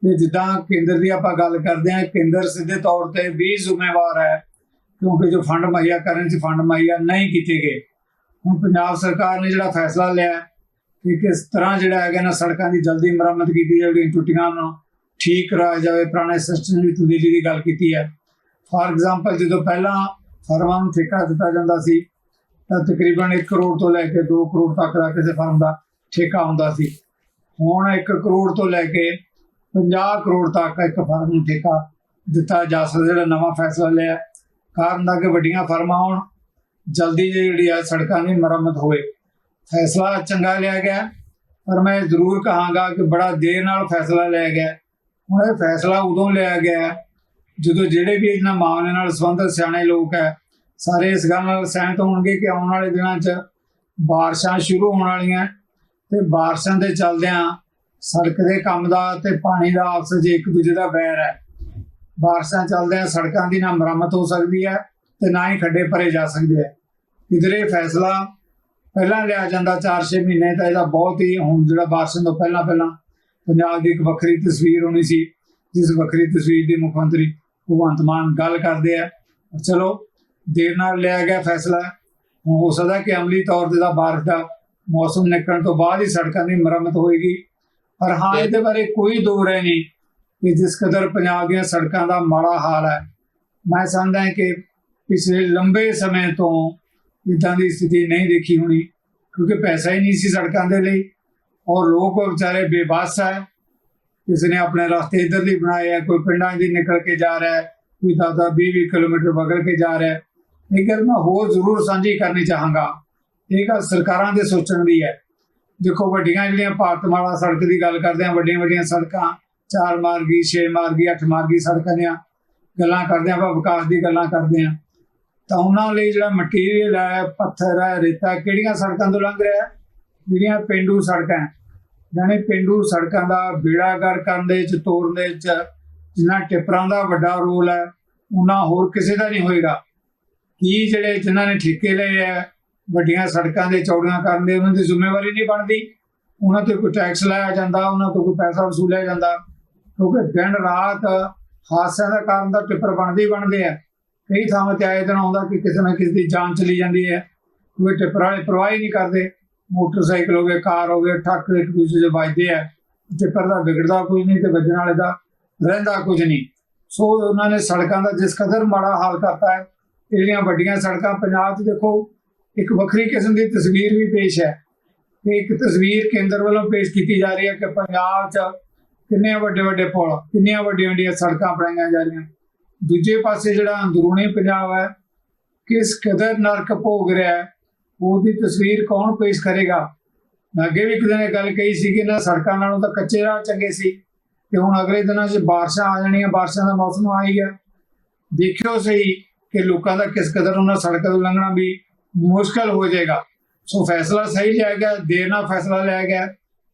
ਤੇ ਜਿੱਦਾਂ ਕੇਂਦਰ ਦੀ ਆਪਾਂ ਗੱਲ ਕਰਦੇ ਹਾਂ, ਕੇਂਦਰ ਸਿੱਧੇ ਤੌਰ ਤੇ ਵੀ ਜ਼ਿੰਮੇਵਾਰ ਹੈ, ਕਿਉਂਕਿ ਜੋ ਫੰਡ ਮੁਹੱਈਆ ਕਰਨ 'ਚ ਫੰਡ ਮੁਹੱਈਆ ਨਹੀਂ ਕੀਤੇ ਗਏ। ਹੁਣ ਪੰਜਾਬ ਸਰਕਾਰ ਨੇ ਜਿਹੜਾ ਫੈਸਲਾ ਲਿਆ ਕਿ ਕਿਸ ਤਰ੍ਹਾਂ ਜਿਹੜਾ ਹੈਗਾ ਨਾ ਸੜਕਾਂ ਦੀ ਜਲਦੀ ਮੁਰੰਮਤ ਕੀਤੀ ਜਾਵੇ ਟੁੱਟੀਆਂ ਨੂੰ, ਠੀਕ ਕਰਾਇਆ ਜਾਵੇ, ਪੁਰਾਣੇ ਸਿਸਟਮ ਦੀ ਤਬਦੀਲੀ ਦੀ ਗੱਲ ਕੀਤੀ ਹੈ। ਫਾਰ ਐਗਜ਼ਾਮਪਲ ਜਦੋਂ ਪਹਿਲਾਂ ਫਰਮਾਂ ਨੂੰ ਠੇਕਾ ਦਿੱਤਾ ਜਾਂਦਾ ਸੀ, ਤਾਂ ਤਕਰੀਬਨ 1 ਕਰੋੜ ਤੋਂ ਲੈ ਕੇ 2 ਕਰੋੜ ਤੱਕ ਦਾ ਕਿਸੇ ਫਰਮ ਦਾ ਠੇਕਾ ਹੁੰਦਾ ਸੀ। ਹੁਣ 1 ਕਰੋੜ ਤੋਂ ਲੈ ਕੇ 50 ਕਰੋੜ ਤੱਕ ਇੱਕ ਫਰਮ ਨੂੰ ਠੇਕਾ ਦਿੱਤਾ ਜਾ ਸਕਦਾ, ਜਿਹੜਾ ਨਵਾਂ ਫੈਸਲਾ ਲਿਆ। ਕਾਰਨ ਦਾ ਕਿ ਵੱਡੀਆਂ ਫਰਮਾਂ ਹੋਣ, ਜਲਦੀ ਜਿਹੜੀ ਆ ਸੜਕਾਂ ਦੀ ਮੁਰੰਮਤ ਹੋਵੇ। ਫੈਸਲਾ ਚੰਗਾ ਲਿਆ ਗਿਆ, ਪਰ ਮੈਂ ਜ਼ਰੂਰ ਕਹਾਂਗਾ ਕਿ ਬੜਾ ਦੇਰ ਨਾਲ ਫੈਸਲਾ ਲਿਆ ਗਿਆ। ਹੁਣ ਇਹ ਫੈਸਲਾ ਉਦੋਂ ਲਿਆ ਗਿਆ, ਜਦੋਂ ਜਿਹੜੇ ਵੀ ਇਹਨਾਂ ਮਾਮਲੇ ਨਾਲ ਸੰਬੰਧਿਤ ਸਿਆਣੇ ਲੋਕ ਹੈ, ਸਾਰੇ ਇਸ ਗੱਲ ਨਾਲ ਸਹਿਮਤ ਹੋਣਗੇ ਕਿ ਆਉਣ ਵਾਲੇ ਦਿਨਾਂ 'ਚ ਬਾਰਿਸ਼ਾਂ ਸ਼ੁਰੂ ਹੋਣ ਵਾਲੀਆਂ, ਤੇ ਬਾਰਿਸ਼ਾਂ ਦੇ ਚੱਲਦਿਆਂ ਸੜਕ ਦੇ ਕੰਮ ਦਾ ਤੇ ਪਾਣੀ ਦਾ ਆਪਸ ਵਿੱਚ ਇੱਕ ਦੂਜੇ ਦਾ ਵੈਰ ਹੈ। ਬਾਰਿਸ਼ਾਂ ਚੱਲਦਿਆਂ ਸੜਕਾਂ ਦੀ ਨਾ ਮੁਰੰਮਤ ਹੋ ਸਕਦੀ ਹੈ ਤੇ ਨਾ ਹੀ ਖੱਡੇ ਭਰੇ ਜਾ ਸਕਦੇ ਹੈ। ਕਿਧਰੇ ਫੈਸਲਾ ਪਹਿਲਾਂ ਲਿਆ ਜਾਂਦਾ 4-6 ਮਹੀਨੇ ਤਾਂ ਇਹਦਾ ਬਹੁਤ ਹੀ ਹੁਣ ਜਿਹੜਾ ਬਾਰਿਸ਼ਾਂ ਤੋਂ ਪਹਿਲਾਂ ਪਹਿਲਾਂ ਪੰਜਾਬ ਦੀ ਇੱਕ ਵੱਖਰੀ ਤਸਵੀਰ ਹੋਣੀ ਸੀ, ਜਿਸ ਵੱਖਰੀ ਤਸਵੀਰ ਦੀ ਮੁੱਖ ਮੰਤਰੀ ਭਗਵੰਤ ਮਾਨ ਗੱਲ ਕਰਦੇ ਆ ਚਲੋ, ਦੇਰ ਨਾਲ ਲਿਆ ਗਿਆ ਫੈਸਲਾ। ਹੋ ਸਕਦਾ ਕਿ ਅਮਲੀ ਤੌਰ ਤੇ ਦਾ ਬਾਰਿਸ਼ ਦਾ ਮੌਸਮ ਨਿਕਲਣ ਤੋਂ ਬਾਅਦ ਹੀ ਸੜਕਾਂ ਦੀ ਮੁਰੰਮਤ ਹੋਏਗੀ। ਪਰ ਹਾਂ ਇਹਦੇ ਬਾਰੇ ਕੋਈ ਦੋ ਰਹਿ ਨਹੀਂ ਕਿ ਜਿਸ ਕਦਰ ਪੰਜਾਬ ਦੀਆਂ ਸੜਕਾਂ ਦਾ ਮਾੜਾ ਹਾਲ ਹੈ। ਮੈਂ ਸਮਝਦਾ ਹਾਂ ਕਿ ਪਿਛਲੇ ਲੰਬੇ ਸਮੇਂ ਤੋਂ ਇਦਾਂ ਦੀ ਸਥਿਤੀ ਨਹੀਂ ਦੇਖੀ ਹੋਣੀ ਕਿਉਂਕਿ ਪੈਸਾ ਹੀ ਨਹੀਂ ਸੀ ਸੜਕਾਂ ਦੇ ਲਈ ਔਰ ਲੋਕ ਵਿਚਾਰੇ ਬੇਬਸ ਹੈ। ਕਿਸੇ ਨੇ ਆਪਣੇ ਰਸਤੇ ਇੱਧਰ ਲਈ ਬਣਾਏ ਆ ਕੋਈ ਪਿੰਡਾਂ ਦੀ ਨਿਕਲ ਕੇ ਜਾ ਰਿਹਾ ਹੈ ਕੋਈ ਦਾਦਾ 20 20 ਕਿਲੋਮੀਟਰ ਬਗਲ ਕੇ ਜਾ ਰਿਹਾ ਹੈ। ਇਹ ਗੱਲ ਮੈਂ ਹੋਰ ਜ਼ਰੂਰ ਸਾਂਝੀ ਕਰਨੀ ਚਾਹਾਂਗਾ। ਇਹ ਗੱਲ ਸਰਕਾਰਾਂ ਦੇ ਸੋਚਣ ਦੀ ਹੈ। ਦੇਖੋ ਵੱਡੀਆਂ ਜਿਹੜੀਆਂ ਭਾਰਤਮਾਲਾ ਸੜਕ ਦੀ ਗੱਲ ਕਰਦੇ ਆ ਵੱਡੀਆਂ ਵੱਡੀਆਂ ਸੜਕਾਂ, ਚਾਰ ਮਾਰਗੀ, ਛੇ ਮਾਰਗੀ, ਅੱਠ ਮਾਰਗੀ ਸੜਕਾਂ ਦੀਆਂ ਗੱਲਾਂ ਕਰਦੇ ਆ ਆਪਾਂ ਵਿਕਾਸ ਦੀ ਗੱਲਾਂ ਕਰਦੇ ਆ ਤਾਂ ਉਹਨਾਂ ਲਈ ਜਿਹੜਾ ਮਟੀਰੀਅਲ ਹੈ, ਪੱਥਰ ਹੈ, ਰੇਤਾ, ਕਿਹੜੀਆਂ ਸੜਕਾਂ ਤੋਂ ਲੰਘ ਰਿਹਾ ਜਿਹੜੀਆਂ ਪਿੰਡੂ ਸੜਕਾਂ ਹੈ। ਜਾਣੀ ਪਿੰਡੂ ਸੜਕਾਂ ਦਾ ਬੇੜਾਗਰ ਕਰਨ ਦੇ ਵਿੱਚ, ਤੋੜਨ ਦੇ ਵਿੱਚ ਜਿੰਨਾ ਟਿੱਪਰਾਂ ਦਾ ਵੱਡਾ ਰੋਲ ਹੈ ਉਹਨਾਂ ਹੋਰ ਕਿਸੇ ਦਾ ਨਹੀਂ ਹੋਏਗਾ। ਕੀ ਜਿਹੜੇ ਜਿਨ੍ਹਾਂ ਨੇ ਠੇਕੇ ਲਏ ਹੈ ਵੱਡੀਆਂ ਸੜਕਾਂ ਦੇ ਚੌੜੀਆਂ ਕਰਨ ਦੇ ਉਹਨਾਂ ਦੀ ਜ਼ਿੰਮੇਵਾਰੀ ਨਹੀਂ ਬਣਦੀ। ਉਹਨਾਂ ਤੇ ਕੋਈ ਟੈਕਸ ਲਾਇਆ ਜਾਂਦਾ, ਉਹਨਾਂ ਤੋਂ ਕੋਈ ਪੈਸਾ ਵਸੂਲਿਆ ਜਾਂਦਾ। ਕਿਉਂਕਿ ਦਿਨ ਰਾਤ ਹਾਦਸਿਆਂ ਦਾ ਕਾਰਨ ਤਾਂ ਟਿੱਪਰ ਬਣਦੇ ਹੀ ਬਣਦੇ ਆ। ਕਈ ਥਾਵਾਂ ਤੇ ਆਏ ਦਿਨ ਆਉਂਦਾ ਕਿ ਕਿਸੇ ਨਾ ਕਿਸੇ ਦੀ ਜਾਨ ਚਲੀ ਜਾਂਦੀ ਹੈ। ਕੋਈ ਟਿੱਪਰ ਵਾਲੇ ਪਰਵਾਹ ਹੀ ਨਹੀਂ ਕਰਦੇ। ਮੋਟਰਸਾਈਕਲ ਹੋ ਗਏ, ਕਾਰ ਹੋ ਗਏ ਠੱਕ ਇੱਕ ਦੂਜੇ ਦੇ ਵੱਜਦੇ ਆ। ਟਿੱਪਰ ਦਾ ਵਿਗੜਦਾ ਕੁਝ ਨਹੀਂ ਤੇ ਵੱਜਣ ਵਾਲੇ ਦਾ ਰਹਿੰਦਾ ਕੁਝ ਨਹੀਂ। ਸੋ ਉਹਨਾਂ ਨੇ ਸੜਕਾਂ ਦਾ ਜਿਸ ਕਦਰ ਮਾੜਾ ਹਾਲ ਕਰਤਾ ਹੈ ਇਹ ਵੱਡੀਆਂ ਸੜਕਾਂ ਪੰਜਾਬ 'ਚ ਦੇਖੋ ਇੱਕ ਵੱਖਰੀ ਕਿਸਮ ਦੀ ਤਸਵੀਰ ਵੀ ਪੇਸ਼ ਹੈ ਕਿ ਇੱਕ ਤਸਵੀਰ ਕੇਂਦਰ ਵੱਲੋਂ ਪੇਸ਼ ਕੀਤੀ ਜਾ ਰਹੀ ਹੈ ਕਿ ਪੰਜਾਬ 'ਚ ਕਿੰਨੇ ਵੱਡੇ ਵੱਡੇ ਪੁਲ, ਕਿੰਨੀਆਂ ਵੱਡੀਆਂ ਵੱਡੀਆਂ ਸੜਕਾਂ ਬਣਾਈਆਂ ਜਾ ਰਹੀਆਂ। ਦੂਜੇ ਪਾਸੇ ਜਿਹੜਾ ਅੰਦਰੂਨੀ ਪੰਜਾਬ ਹੈ, ਕਿਸ ਕਦਰ ਨਰਕ ਭੋਗ ਰਿਹਾ ਹੈ, ਉਹਦੀ ਤਸਵੀਰ ਕੌਣ ਪੇਸ਼ ਕਰੇਗਾ? ਮੈਂ ਅੱਗੇ ਵੀ ਕਿਸੇ ਨੇ ਗੱਲ ਕਹੀ ਸੀ ਕਿ ਨਾ ਸੜਕਾਂ ਨਾਲੋਂ ਤਾਂ ਕੱਚੇ ਰਾਹ ਚੰਗੇ ਸੀ ਤੇ ਹੁਣ ਅਗਲੇ ਦਿਨਾਂ 'ਚ ਬਾਰਿਸ਼ਾਂ ਆ ਜਾਣੀਆਂ, ਬਾਰਿਸ਼ਾਂ ਦਾ ਮੌਸਮ ਆ ਹੀ ਗਿਆ। ਦੇਖਿਓ ਸਹੀ ਕਿ ਲੋਕਾਂ ਦਾ ਕਿਸ ਕਦਰ ਉਹਨਾਂ ਸੜਕਾਂ ਤੋਂ ਲੰਘਣਾ ਵੀ ਮੁਸ਼ਕਲ ਹੋ ਜਾਏਗਾ। ਸੋ ਫੈਸਲਾ ਸਹੀ ਲਿਆ ਗਿਆ, ਦੇਰ ਨਾਲ ਫੈਸਲਾ ਲਿਆ ਗਿਆ।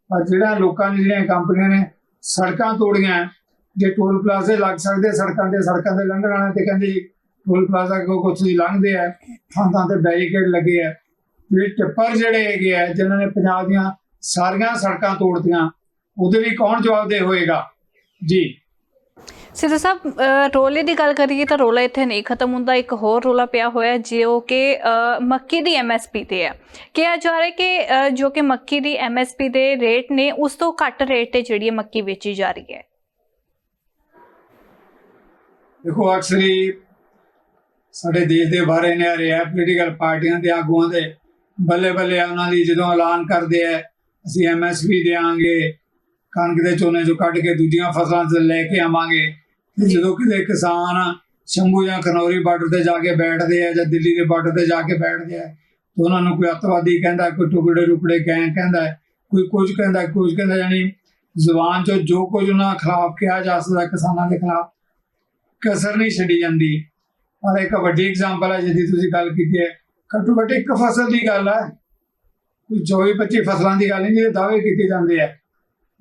ਪਰ ਜਿਹੜਾ ਲੋਕਾਂ ਨੇ, ਜਿਹੜੀਆਂ ਕੰਪਨੀਆਂ ਨੇ ਸੜਕਾਂ ਤੋੜੀਆਂ, ਜੇ ਟੋਲ ਪਲਾਜ਼ੇ ਲੱਗ ਸਕਦੇ ਸੜਕਾਂ ਤੇ ਸੜਕਾਂ ਤੇ ਲੰਘਣ ਵਾਲਿਆਂ ਤੇ ਕਹਿੰਦੇ ਜੀ, ਟੋਲ ਪਲਾਜ਼ਾ ਕੋ ਕੁਛ ਨਹੀਂ ਲੰਘਦੇ ਆ ਥਾਂ ਥਾਂ ਤੇ ਬੈਰੀਕੇਡ ਲੱਗੇ ਆ। ਜਿਹੜੇ ਟਿੱਪਰ ਜਿਹੜੇ ਹੈਗੇ ਆ, ਜਿਨ੍ਹਾਂ ਨੇ ਪੰਜਾਬ ਦੀਆਂ ਸਾਰੀਆਂ ਸੜਕਾਂ ਤੋੜਤੀਆਂ, ਉਹਦੇ ਲਈ ਕੌਣ ਜਵਾਬਦੇਹ ਹੋਏਗਾ? ਜੀ। ਸਿੱਧੂ ਸਾਹਿਬ ਰੋਲੇ ਦੀ ਗੱਲ ਕਰੀਏ ਤਾਂ ਰੋਲਾ ਇੱਥੇ ਨਹੀਂ ਖਤਮ ਹੁੰਦਾ, ਇੱਕ ਹੋਰ ਰੋਲਾ ਪਿਆ ਹੋਇਆ ਜੋ ਕਿ ਮੱਕੀ ਦੀ ਐਮਐਸਪੀ ਤੇ ਹੈ। ਕਿਹਾ ਜਾ ਰਿਹਾ ਕਿ ਜੋ ਕਿ ਮੱਕੀ ਦੀ ਐਮਐਸਪੀ ਦੇ ਰੇਟ ਨੇ, ਉਸ ਤੋਂ ਘੱਟ ਰੇਟ ਤੇ ਜਿਹੜੀ ਮੱਕੀ ਵੇਚੀ ਜਾ ਰਹੀ ਹੈ। ਦੇਖੋ, ਅਕਸਰ ਸਾਡੇ ਦੇਸ਼ ਦੇ ਬਾਰੇ ਨੇ ਰਿਹਾ ਪੋਲੀਟੀਕਲ ਪਾਰਟੀਆਂ ਦੇ ਆਗੂਆਂ ਦੇ ਬੱਲੇ ਬੱਲੇ ਉਹਨਾਂ ਦੀ ਜਦੋਂ ਐਲਾਨ ਕਰਦੇ ਆ ਅਸੀਂ ਐਮਐਸਪੀ ਦੇਾਂਗੇ ਕਣਕ ਦੇ ਝੋਨੇ ਚੋਂ ਕੱਢ ਕੇ ਦੂਜੀਆਂ ਫਸਲਾਂ 'ਚ ਲੈ ਕੇ ਆਵਾਂਗੇ ਤੇ ਜਦੋਂ ਕਿਤੇ ਕਿਸਾਨ ਸ਼ੰਭੂ ਜਾਂ ਖਨੌਰੀ ਬਾਰਡਰ ਤੇ ਜਾ ਕੇ ਬੈਠਦੇ ਆ ਜਾਂ ਦਿੱਲੀ ਦੇ ਬਾਰਡਰ ਤੇ ਜਾ ਕੇ ਬੈਠਦੇ ਆ ਤੇ ਉਹਨਾਂ ਨੂੰ ਕੋਈ ਅੱਤਵਾਦੀ ਕਹਿੰਦਾ ਕੋਈ ਟੁਕੜੇ ਰੁਕੜੇ ਗੈਂ ਕਹਿੰਦਾ ਕੋਈ ਕੁਝ ਕਹਿੰਦਾ ਕੁਝ ਕਹਿੰਦਾ ਯਾਨੀ ਜ਼ੁਬਾਨ 'ਚੋਂ ਜੋ ਕੁਝ ਉਹਨਾਂ ਖਿਲਾਫ ਕਿਹਾ ਜਾ ਸਕਦਾ ਕਿਸਾਨਾਂ ਦੇ ਖਿਲਾਫ ਕਸਰ ਨਹੀਂ ਛੱਡੀ ਜਾਂਦੀ। ਪਰ ਇੱਕ ਵੱਡੀ ਐਗਜ਼ਾਮਪਲ ਹੈ ਜਿਹਦੀ ਤੁਸੀਂ ਗੱਲ ਕੀਤੀ ਹੈ। ਘੱਟੋ ਘੱਟ ਇੱਕ ਫਸਲ ਦੀ ਗੱਲ ਹੈ। ਕੋਈ 24 25 ਫਸਲਾਂ ਦੀ ਗੱਲ ਨਹੀਂ ਜਿਹੜੇ ਦਾਅਵੇ ਕੀਤੇ ਜਾਂਦੇ ਆ।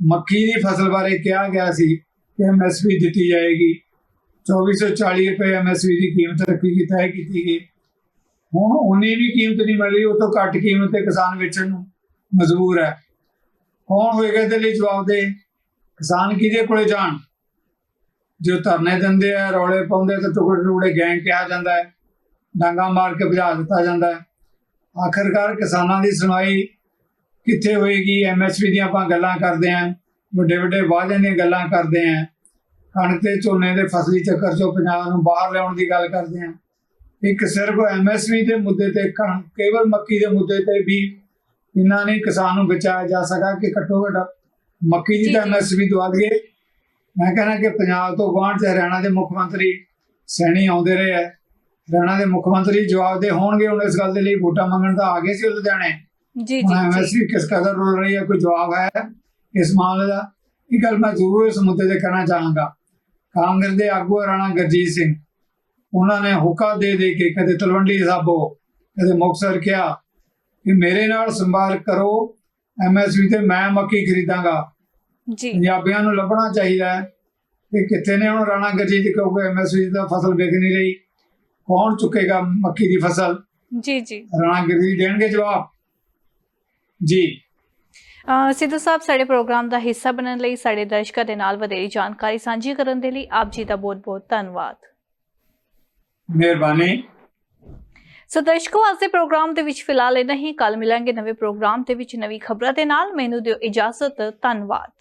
ਮੱਕੀ ਦੀ ਫਸਲ ਬਾਰੇ ਕਿਹਾ ਗਿਆ ਸੀ। ਕਿ ਐਮਐਸਪੀ ਦਿੱਤੀ ਜਾਏਗੀ। 2440 ਰੁਪਏ ਐਮਐਸਪੀ ਦੀ ਕੀਮਤ ਰੱਖੀ ਗਈ, ਤੈਅ ਕੀਤੀ ਗਈ। ਹੁਣ ਉਨੀ ਵੀ ਕੀਮਤ ਨਹੀਂ ਮਿਲ ਰਹੀ, ਉਹ ਤੋਂ ਘੱਟ ਕੀਮਤ ਤੇ ਕਿਸਾਨ ਵੇਚਣ ਨੂੰ ਮਜਬੂਰ ਹੈ। ਕੌਣ ਹੋਏਗਾ ਇਹਦੇ ਲਈ ਜਵਾਬਦੇਹ ਕਿਸਾਨ ਕਿਹਦੇ ਕੋਲੇ ਜਾਣ? ਜੋ ਧਰਨੇ ਦਿੰਦੇ ਆ, ਰੌਲੇ ਪਾਉਂਦੇ ਤੇ ਟੁਕੜੇ ਟੁਕੜੇ ਗੈਂਗ ਕਿਹਾ ਜਾਂਦਾ ਹੈ। ਡਾਂਗਾ ਮਾਰ ਕੇ ਭਜਾ ਦਿੱਤਾ ਜਾਂਦਾ ਹੈ। ਆਖਰਕਾਰ ਕਿਸਾਨਾਂ ਦੀ ਸੁਣਵਾਈ ਕਿੱਥੇ ਹੋਏਗੀ? ਐਮਐਸਪੀ ਦੀਆਂ ਆਪਾਂ ਗੱਲਾਂ ਕਰਦੇ ਆਂ ਵੱਡੇ ਵੱਡੇ ਵਾਅਦਿਆਂ ਦੀਆਂ ਗੱਲਾਂ ਕਰਦੇ ਆਂ। ਕਣਕ ਤੇ ਝੋਨੇ ਦੇ ਫਸਲੀ ਚੱਕਰ ਚੋਂ ਪੰਜਾਬ ਨੂੰ ਬਾਹਰ ਲਿਆਉਣ ਦੀ ਗੱਲ ਕਰਦੇ ਆਂ। ਇੱਕ ਸਿਰਫ ਐਮਐਸਪੀ ਦੇ ਮੁੱਦੇ ਤੇ ਕੇਵਲ ਮੱਕੀ ਦੇ ਮੁੱਦੇ ਤੇ ਵੀ ਇੰਨਾ ਨਹੀਂ ਕਿਸਾਨ ਨੂੰ ਬਚਾਇਆ ਜਾ ਸਕਾ ਕਿ ਘੱਟੋ ਘੱਟ ਮੱਕੀ ਦੀ ਤਾਂ ਜੀ। ਐਮਐਸਪੀ ਦਵਾ ਦਈਏ। ਮੈਂ ਕਹਿੰਦਾ ਕਿ ਪੰਜਾਬ ਤੋਂ ਗੁਆਂਢ ਤੇ ਹਰਿਆਣਾ ਦੇ ਮੁੱਖ ਮੰਤਰੀ ਸੈਣੀ ਆਉਂਦੇ ਰਹੇ ਹੈ ਹਰਿਆਣਾ ਦੇ ਮੁੱਖ ਮੰਤਰੀ ਜਵਾਬ ਦੇ ਹੋਣਗੇ ਹੁਣ ਇਸ ਗੱਲ ਦੇ ਲਈ ਵੋਟਾਂ ਮੰਗਣ ਤਾਂ ਆ ਗਏ ਸੀ ਲੁਧਿਆਣੇ। ਜੀ ਜੀ ਐਮਐਸਪੀ ਕਿਸ ਕਦਰ ਰੋਲ ਰਹੀ ਹੈ ਕੋਈ ਜਵਾਬ ਹੈ? ਇਸ ਮਾਮਲੇ ਦਾ ਇਹ ਗੱਲ ਮੈਂ ਜ਼ਰੂਰ ਇਸ ਮੁੱਦੇ ਤੇ ਕਹਿਣਾ ਚਾਹਾਂਗਾ। ਕਾਂਗਰਸ ਦੇ ਆਗੂ ਰਾਣਾ ਗਰਜੀਤ ਸਿੰਘ। ਉਹਨਾਂ ਨੇ ਹੁਕਾ ਦੇ ਦੇ ਕੇ ਕਦੇ ਤਲਵੰਡੀ ਸਾਬੋ ਕਦੇ ਮੁਕਤਸਰ ਕਿਹਾ ਕਿ ਮੇਰੇ ਨਾਲ ਸੰਪਰਕ ਕਰੋ ਐਮਐਸਪੀ ਤੇ ਮੈਂ ਮੱਕੀ ਖਰੀਦਾਂਗਾ। ਜੀ। ਪੰਜਾਬੀਆਂ ਨੂੰ ਲੱਭਣਾ ਚਾਹੀਦਾ ਹੈ ਕਿ ਕਿੱਥੇ ਨੇ ਹੁਣ ਰਾਣਾ ਗਰਜੀਤ ਕਿਉਂਕਿ ਐਮਐਸਪੀ ਦਾ ਫਸਲ ਵਿਕ ਨਹੀਂ ਰਹੀ। ਕੌਣ ਚੁੱਕੇਗਾ ਮੱਕੀ ਦੀ ਫਸਲ? ਜੀ ਜੀ। ਰਾਣਾ ਗਰਜੀਤ ਦੇਣਗੇ ਜਵਾਬ? ਜੀ। ਸਿੱਧੂ ਸਾਹਿਬ ਸਾਡੇ ਪ੍ਰੋਗਰਾਮ ਦਾ ਹਿੱਸਾ ਬਣਨ ਲਈ ਸਾਡੇ ਦਰਸ਼ਕਾਂ ਦੇ ਨਾਲ ਵਧੇਰੀ ਜਾਣਕਾਰੀ ਸਾਂਝੀ ਕਰਨ ਦੇ ਲਈ ਆਪ ਜੀ ਦਾ ਬਹੁਤ-ਬਹੁਤ ਧੰਨਵਾਦ। ਮਿਹਰਬਾਨੀ। ਸੋ ਦਰਸ਼ਕੋ ਅੱਜ ਦੇ ਪ੍ਰੋਗਰਾਮ ਦੇ ਵਿੱਚ ਫਿਲਹਾਲ ਇੰਨਾ ਹੀ। ਕੱਲ ਮਿਲਾਂਗੇ ਨਵੇਂ ਪ੍ਰੋਗਰਾਮ ਦੇ ਵਿੱਚ ਨਵੀਂ ਖਬਰਾਂ ਦੇ ਨਾਲ। ਮੈਨੂੰ ਦਿਓ ਇਜਾਜ਼ਤ। ਧੰਨਵਾਦ।